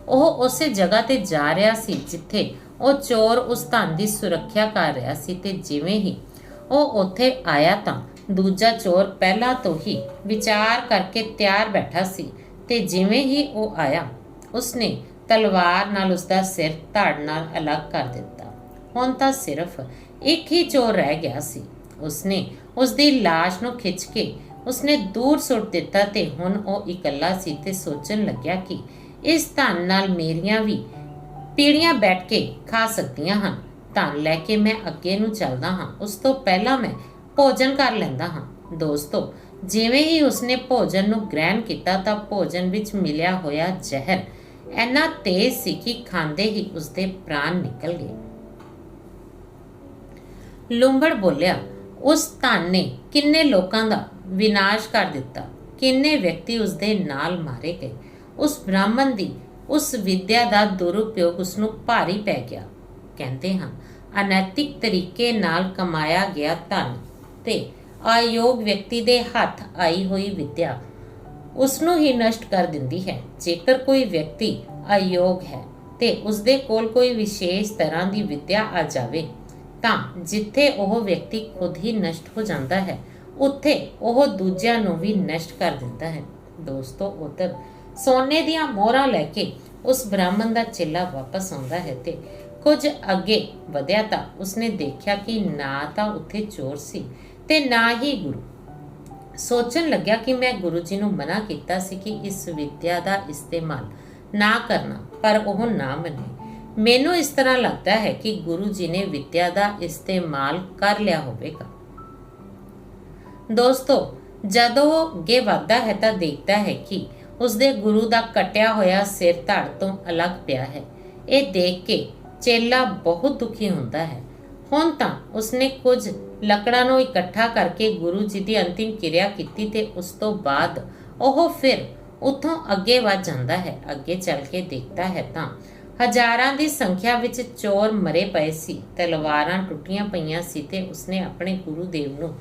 ਉਹ ਉਸੇ ਜਗ੍ਹਾ ਤੇ ਜਾ ਰਿਹਾ ਸੀ ਜਿੱਥੇ ਉਹ ਚੋਰ ਉਸ ਧਨ ਦੀ ਸੁਰੱਖਿਆ ਕਰ ਰਿਹਾ ਸੀ ਤੇ ਜਿਵੇਂ ਹੀ ਉਹ ਉੱਥੇ ਆਇਆ ਤਾਂ ਦੂਜਾ ਚੋਰ ਪਹਿਲਾਂ ਤੋਂ ਹੀ ਵਿਚਾਰ ਕਰਕੇ ਤਿਆਰ ਬੈਠਾ ਸੀ ਤੇ ਜਿਵੇਂ ਹੀ ਉਹ ਆਇਆ, ਉਸਨੇ ਤਲਵਾਰ ਨਾਲ ਉਸਦਾ ਸਿਰ ਧੜ ਨਾਲ ਅਲੱਗ ਕਰ ਦਿੱਤਾ। ਹੁਣ ਤਾਂ ਸਿਰਫ ਇੱਕ ਹੀ ਚੋਰ ਰਹਿ ਗਿਆ ਸੀ। ਉਸਨੇ ਉਸ ਦੀ লাশ ਨੂੰ ਖਿੱਚ ਕੇ ਉਸਨੇ ਦੂਰ ਸੁੱਟ ਦਿੱਤਾ ਤੇ ਹੁਣ ਉਹ ਇਕੱਲਾ ਸੀ ਤੇ ਸੋਚਣ ਲੱਗਿਆ ਕਿ ਇਸ ਧਨ ਨਾਲ ਮੇਰੀਆਂ ਵੀ ਪੀੜੀਆਂ ਬੈਠ ਕੇ ਖਾ ਸਕਦੀਆਂ ਹਨ। ਧਨ ਲੈ ਕੇ ਮੈਂ ਅੱਗੇ ਨੂੰ ਚੱਲਦਾ ਹਾਂ, ਉਸ ਤੋਂ ਪਹਿਲਾਂ ਮੈਂ ਭੋਜਨ ਕਰ ਲੈਂਦਾ ਹਾਂ। ਦੋਸਤੋ, ਜਿਵੇਂ ਹੀ ਉਸਨੇ ਭੋਜਨ ਨੂੰ ਗ੍ਰਹਿਣ ਕੀਤਾ ਤਾਂ ਭੋਜਨ ਵਿੱਚ ਮਿਲਿਆ ਹੋਇਆ ਜ਼ਹਿਰ ਇੰਨਾ ਤੇਜ਼ ਸੀ ਕਿ ਖਾਂਦੇ ਹੀ ਉਸਦੇ ਪ੍ਰਾਣ ਨਿਕਲ ਗਏ। ਲੂੰਬੜ ਬੋਲਿਆ, ਉਸ ਧਨ ਨੇ ਕਿੰਨੇ ਲੋਕਾਂ ਦਾ ਵਿਨਾਸ਼ ਕਰ ਦਿੱਤਾ, ਕਿੰਨੇ ਵਿਅਕਤੀ ਉਸ ਦੇ ਨਾਲ ਮਾਰੇ ਗਏ। ਉਸ ਬ੍ਰਾਹਮਣ ਦੀ ਉਸ ਵਿਦਿਆ ਦਾ ਦੁਰਉਪਯੋਗ ਉਸ ਨੂੰ ਭਾਰੀ ਪੈ ਗਿਆ। ਕਹਿੰਦੇ ਹਾਂ, ਅਨੈਤਿਕ ਤਰੀਕੇ ਨਾਲ ਕਮਾਇਆ ਗਿਆ ਧਨ ਤੇ ਅਯੋਗ ਵਿਅਕਤੀ ਦੇ ਹੱਥ ਆਈ ਹੋਈ ਵਿਦਿਆ ਉਸ ਨੂੰ ਹੀ ਨਸ਼ਟ ਕਰ ਦਿੰਦੀ ਹੈ। ਜੇਕਰ ਕੋਈ ਵਿਅਕਤੀ ਅਯੋਗ ਹੈ ਤੇ ਉਸ ਦੇ ਕੋਲ ਕੋਈ ਵਿਸ਼ੇਸ਼ ਤਰ੍ਹਾਂ ਦੀ ਵਿਦਿਆ ਆ ਜਾਵੇ ਤਾਂ ਜਿੱਥੇ ਉਹ ਵਿਅਕਤੀ ਖੁਦ ਹੀ ਨਸ਼ਟ ਹੋ ਜਾਂਦਾ ਹੈ, ਉੱਥੇ ਉਹ ਦੂਜਿਆਂ ਨੂੰ ਵੀ ਨਸ਼ਟ ਕਰ ਦਿੰਦਾ ਹੈ। ਦੋਸਤੋ, ਉਧਰ ਸੋਨੇ ਦੀਆਂ ਮੋਹਰਾਂ ਲੈ ਕੇ ਉਸ ਬ੍ਰਾਹਮਣ ਦਾ ਚੇਲਾ ਵਾਪਸ ਆਉਂਦਾ ਹੈ ਤੇ ਕੁਝ ਅੱਗੇ ਵਧਿਆ ਤਾਂ ਉਸਨੇ ਦੇਖਿਆ ਕਿ ਨਾ ਤਾਂ ਉੱਥੇ ਚੋਰ ਸੀ ਤੇ ਨਾ ਹੀ ਗੁਰੂ। ਸੋਚਣ ਲੱਗਿਆ ਕਿ ਮੈਂ ਗੁਰੂ ਜੀ ਨੂੰ ਮਨਾ ਕੀਤਾ ਸੀ ਕਿ ਇਸ ਵਿਦਿਆ ਦਾ ਇਸਤੇਮਾਲ ਨਾ ਕਰਨਾ, ਪਰ ਉਹ ਨਾ ਮੰਨੇ। ਮੈਨੂੰ ਇਸ ਤਰ੍ਹਾਂ ਲੱਗਦਾ ਹੈ ਕਿ ਗੁਰੂ ਜੀ ਨੇ ਵਿਦਿਆ ਦਾ ਇਸਤੇਮਾਲ ਕਰ ਲਿਆ ਹੋਵੇਗਾ। ਦੋਸਤੋ, ਜਦੋਂ ਉਹ ਅੱਗੇ ਵਧਦਾ ਹੈ ਤਾਂ ਦੇਖਦਾ ਹੈ ਕਿ ਉਸਦੇ ਗੁਰੂ ਦਾ ਕਟਿਆ ਹੋਇਆ ਸਿਰ ਧੜ ਤੋਂ ਅਲੱਗ ਪਿਆ ਹੈ। ਇਹ ਦੇਖ ਕੇ ਚੇਲਾ ਬਹੁਤ ਦੁਖੀ ਹੁੰਦਾ ਹੈ। ਹੁਣ ਤਾਂ ਉਸਨੇ ਕੁਝ ਲੱਕੜਾਂ ਨੂੰ ਇਕੱਠਾ ਕਰਕੇ ਗੁਰੂ ਜੀ ਦੀ ਅੰਤਿਮ ਕਿਰਿਆ ਕੀਤੀ ਤੇ ਉਸ ਤੋਂ ਬਾਅਦ ਉਹ ਫਿਰ ਉੱਥੋਂ ਅੱਗੇ ਵੱਧ ਜਾਂਦਾ ਹੈ। ਅੱਗੇ ਚੱਲ ਕੇ ਦੇਖਦਾ ਹੈ ਤਾਂ ਹਜ਼ਾਰਾਂ ਦੀ ਸੰਖਿਆ ਵਿੱਚ ਚੋਰ ਮਰੇ ਪਏ ਸੀ ਤਲਵਾਰਾਂ ਟੁੱਟੀਆਂ ਪਈਆਂ ਸੀ ਤੇ ਉਸਨੇ ਆਪਣੇ ਗੁਰੂ ਦੇਵ ਨੂੰ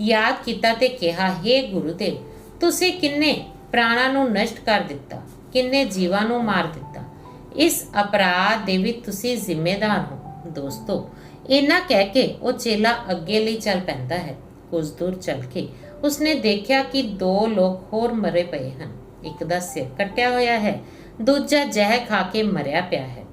ਯਾਦ ਕੀਤਾ ਤੇ ਕਿਹਾ हे ਗੁਰੂਦੇਵ ਤੁਸੀਂ ਕਿੰਨੇ ਪ੍ਰਾਣਾਂ ਨੂੰ ਨਸ਼ਟ ਕਰ ਦਿੱਤਾ, ਕਿੰਨੇ ਜੀਵਾਂ ਨੂੰ ਮਾਰ ਦਿੱਤਾ। ਇਸ ਅਪਰਾਧ ਦੇ ਵੀ ਤੁਸੀਂ ਜ਼ਿੰਮੇਦਾਰ ਹੋ। ਦੋਸਤੋ ਇਹਨਾਂ ਕਹਿ ਕੇ ਉਹ ਚੇਲਾ ਅੱਗੇ ਲਈ ਚੱਲ ਪੈਂਦਾ ਹੈ। ਕੁਝ ਦੂਰ ਚੱਲ ਕੇ ਉਸਨੇ ਦੇਖਿਆ ਕਿ ਦੋ ਲੋਕ ਹੋਰ ਮਰੇ ਪਏ ਹਨ। ਇੱਕ ਦਾ ਸਿਰ ਕੱਟਿਆ ਹੋਇਆ ਹੈ ਦੂਜਾ ਜ਼ਹਿਰ ਖਾ ਕੇ ਮਰਿਆ ਪਿਆ ਹੈ।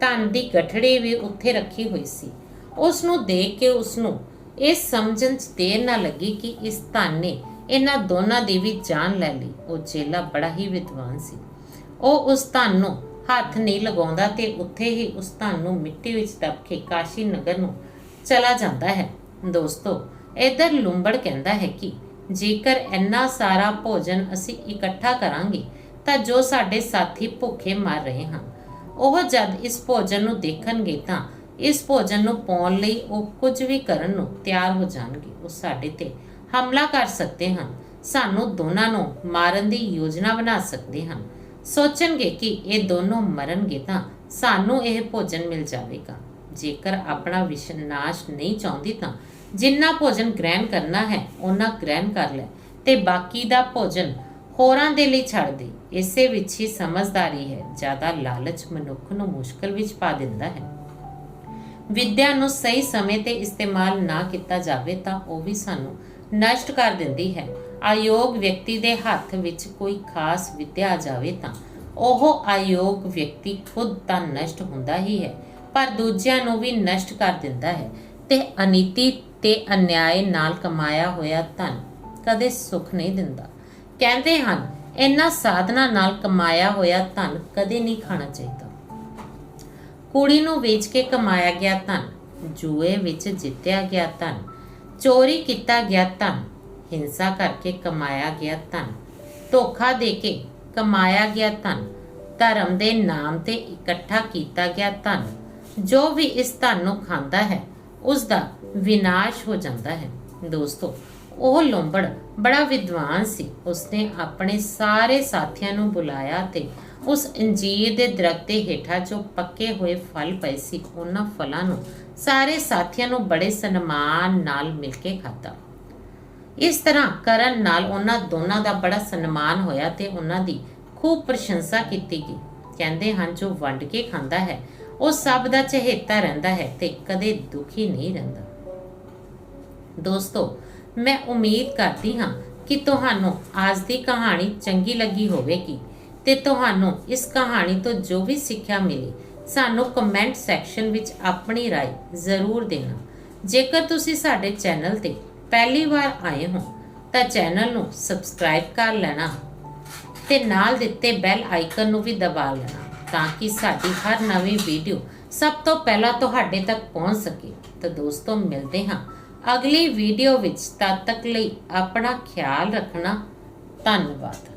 ਧਨ ਦੀ ਗਠੜੀ ਵੀ ਉੱਥੇ ਰੱਖੀ ਹੋਈ ਸੀ। ਉਸ ਨੂੰ ਦੇਖ ਕੇ ਉਸ ਨੂੰ ਇਹ ਸਮਝਣ 'ਚ ਦੇਰ ਨਾ ਲੱਗੀ ਕਿ ਇਸ ਧਨ ਨੇ ਇਹਨਾਂ ਦੋਨਾਂ ਦੀ ਵੀ ਜਾਨ ਲੈ ਲਈ। ਉਹ ਚੇਲਾ ਬੜਾ ਹੀ ਵਿਦਵਾਨ ਸੀ। ਉਹ ਉਸ ਧਨ ਨੂੰ ਹੱਥ ਨਹੀਂ ਲਗਾਉਂਦਾ ਤੇ ਉੱਥੇ ਹੀ ਉਸ ਧਨ ਨੂੰ ਮਿੱਟੀ ਵਿੱਚ ਦਬ ਕੇ ਕਾਸ਼ੀ ਨਗਰ ਨੂੰ ਚਲਾ ਜਾਂਦਾ ਹੈ। ਦੋਸਤੋ, ਇਧਰ ਲੁੰਬੜ ਕਹਿੰਦਾ ਹੈ ਕਿ ਜੇਕਰ ਇੰਨਾ ਸਾਰਾ ਭੋਜਨ ਅਸੀਂ ਇਕੱਠਾ ਕਰਾਂਗੇ ਤਾਂ ਜੋ ਸਾਡੇ ਸਾਥੀ ਭੁੱਖੇ ਮਰ ਰਹੇ ਹਨ ਉਹ ਜਦ ਇਸ ਭੋਜਨ ਨੂੰ ਦੇਖਣਗੇ ਤਾਂ ਇਸ ਭੋਜਨ ਨੂੰ ਪਾਉਣ ਲਈ ਉਹ ਕੁਝ ਵੀ ਕਰਨ ਨੂੰ ਤਿਆਰ ਹੋ ਜਾਣਗੇ। ਉਹ ਸਾਡੇ ਤੇ ਹਮਲਾ ਕਰ ਸਕਦੇ ਹਨ। ਸਾਨੂੰ ਦੋਨਾਂ ਨੂੰ ਮਾਰਨ ਦੀ ਯੋਜਨਾ ਬਣਾ ਸਕਦੇ ਹਨ। ਸੋਚਣਗੇ ਕਿ ਇਹ ਦੋਨੋਂ ਮਰਨਗੇ ਤਾਂ ਸਾਨੂੰ ਇਹ ਭੋਜਨ ਮਿਲ ਜਾਵੇਗਾ। ਜੇਕਰ ਆਪਣਾ ਵਿਸ਼ਨਾਸ਼ ਨਹੀਂ ਚਾਹੁੰਦੀ ਤਾਂ ਜਿੰਨਾ ਭੋਜਨ ਗ੍ਰਹਿਣ ਕਰਨਾ ਹੈ ਉਹਨਾਂ ਗ੍ਰਹਿਣ ਕਰ ਲੈ। ਤੇ ਬਾਕੀ ਦਾ ਭੋਜਨ ਹੋਰਾਂ ਦੇ ਲਈ ਛੱਡ ਦੇ ਇਸੇ ਵਿੱਚ ਹੀ ਸਮਝਦਾਰੀ ਹੈ। ਜ਼ਿਆਦਾ ਲਾਲਚ ਮਨੁੱਖ ਨੂੰ ਮੁਸ਼ਕਲ ਵਿੱਚ ਪਾ ਦਿੰਦਾ ਹੈ। ਵਿਦਿਆ ਨੂੰ ਸਹੀ ਸਮੇਂ ਤੇ ਇਸਤੇਮਾਲ ਨਾ ਕੀਤਾ ਜਾਵੇ ਤਾਂ ਉਹ ਵੀ ਸਾਨੂੰ ਨਸ਼ਟ ਕਰ ਦਿੰਦੀ ਹੈ। ਅਯੋਗ ਵਿਅਕਤੀ ਦੇ ਹੱਥ ਵਿੱਚ ਕੋਈ ਖਾਸ ਵਿਦਿਆ ਆ ਜਾਵੇ ਤਾਂ ਉਹ ਅਯੋਗ ਵਿਅਕਤੀ ਖੁਦ ਤਾਂ ਨਸ਼ਟ ਹੁੰਦਾ ਹੀ ਹੈ, ਪਰ ਦੂਜਿਆਂ ਨੂੰ ਵੀ ਨਸ਼ਟ ਕਰ ਦਿੰਦਾ ਹੈ ਤੇ ਅਨੀਤੀ ਤੇ ਅਨਿਆਏ ਨਾਲ ਕਮਾਇਆ ਹੋਇਆ ਧਨ ਕਦੇ ਸੁੱਖ ਨਹੀਂ ਦਿੰਦਾ। ਕਹਿੰਦੇ ਹਨ, ਇਹਨਾਂ ਸਾਧਨਾ ਨਾਲ ਕਮਾਇਆ ਹੋਇਆ ਧਨ ਕਦੇ ਨਹੀਂ ਖਾਣਾ ਚਾਹੀਦਾ। ਕੁੜੀ ਨੂੰ ਵੇਚ ਕੇ ਕਮਾਇਆ ਗਿਆ ਧਨ, ਜੂਏ ਵਿੱਚ ਜਿੱਤਿਆ ਗਿਆ ਧਨ, ਚੋਰੀ ਕੀਤਾ ਗਿਆ ਧਨ, ਹਿੰਸਾ ਕਰਕੇ ਕਮਾਇਆ ਗਿਆ ਧਨ, ਧੋਖਾ ਦੇ ਕੇ ਕਮਾਇਆ ਗਿਆ ਧਨ, ਧਰਮ ਦੇ ਨਾਮ ਤੇ ਇਕੱਠਾ ਕੀਤਾ ਗਿਆ ਧਨ, ਜੋ ਵੀ ਇਸ ਧਨ ਨੂੰ ਖਾਂਦਾ ਹੈ ਉਸ ਦਾ ਵਿਨਾਸ਼ ਹੋ ਜਾਂਦਾ ਹੈ। ਦੋਸਤੋ ਉਹ ਲੋਂਬੜ ਬੜਾ ਵਿਦਵਾਨ ਸੀ। ਉਸਨੇ ਆਪਣੇ ਸਾਰੇ ਸਾਥੀਆਂ ਨੂੰ ਬੁਲਾਇਆ ਤੇ ਉਸ ਅੰਜੀਰ ਦੇ ਦਰਖਤ ਦੇ ਹੇਠਾਂ ਜੋ ਪੱਕੇ ਹੋਏ ਫਲ ਪਏ ਸੀ। ਉਹਨਾਂ ਫਲਾਂ ਨੂੰ ਸਾਰੇ ਸਾਥੀਆਂ ਨੂੰ ਬੜੇ ਸਨਮਾਨ ਨਾਲ ਮਿਲ ਕੇ ਖਾਧਾ। ਇਸ ਤਰ੍ਹਾਂ ਕਰਨ ਨਾਲ ਉਹਨਾਂ ਦੋਨਾਂ ਦਾ ਬੜਾ ਸਨਮਾਨ ਹੋਇਆ ਤੇ ਉਹਨਾਂ ਦੀ ਖੂਬ ਪ੍ਰਸ਼ੰਸਾ ਕੀਤੀ ਗਈ। ਕਹਿੰਦੇ ਹਨ, ਜੋ ਵੰਡ ਕੇ ਖਾਂਦਾ ਹੈ, ਉਹ ਸਭ ਦਾ ਚਹੇਤਾ ਰਹਿੰਦਾ ਹੈ ਤੇ ਕਦੇ ਦੁਖੀ ਨਹੀਂ ਰਹਿੰਦਾ। ਦੋਸਤੋ ਮੈਂ ਉਮੀਦ ਕਰਦੀ ਹਾਂ ਕਿ ਤੁਹਾਨੂੰ ਅੱਜ ਦੀ ਕਹਾਣੀ ਚੰਗੀ ਲੱਗੀ ਹੋਵੇਗੀ ਤੇ ਤੁਹਾਨੂੰ ਇਸ ਕਹਾਣੀ ਤੋਂ ਜੋ ਵੀ ਸਿੱਖਿਆ ਮਿਲੀ ਸਾਨੂੰ ਕਮੈਂਟ ਸੈਕਸ਼ਨ ਵਿੱਚ ਆਪਣੀ رائے ਜ਼ਰੂਰ ਦੇਣਾ ਜੇਕਰ ਤੁਸੀਂ ਸਾਡੇ ਚੈਨਲ ਤੇ ਪਹਿਲੀ ਵਾਰ ਆਏ ਹੋ ਤਾਂ ਚੈਨਲ ਨੂੰ ਸਬਸਕ੍ਰਾਈਬ ਕਰ ਲੈਣਾ ਤੇ ਨਾਲ ਦਿੱਤੇ ਬੈਲ ਆਈਕਨ ਨੂੰ ਵੀ ਦਬਾ ਲੈਣਾ ਤਾਂ ਕਿ ਸਾਡੀ ਹਰ ਨਵੀਂ ਵੀਡੀਓ ਸਭ ਤੋਂ ਪਹਿਲਾਂ ਤੁਹਾਡੇ ਤੱਕ ਪਹੁੰਚ ਸਕੇ ਤਾਂ ਦੋਸਤੋ ਮਿਲਦੇ ਹਾਂ ਅਗਲੀ ਵੀਡੀਓ ਵਿੱਚ ਤਦ ਤੱਕ ਲਈ ਆਪਣਾ ਖਿਆਲ ਰੱਖਣਾ। ਧੰਨਵਾਦ।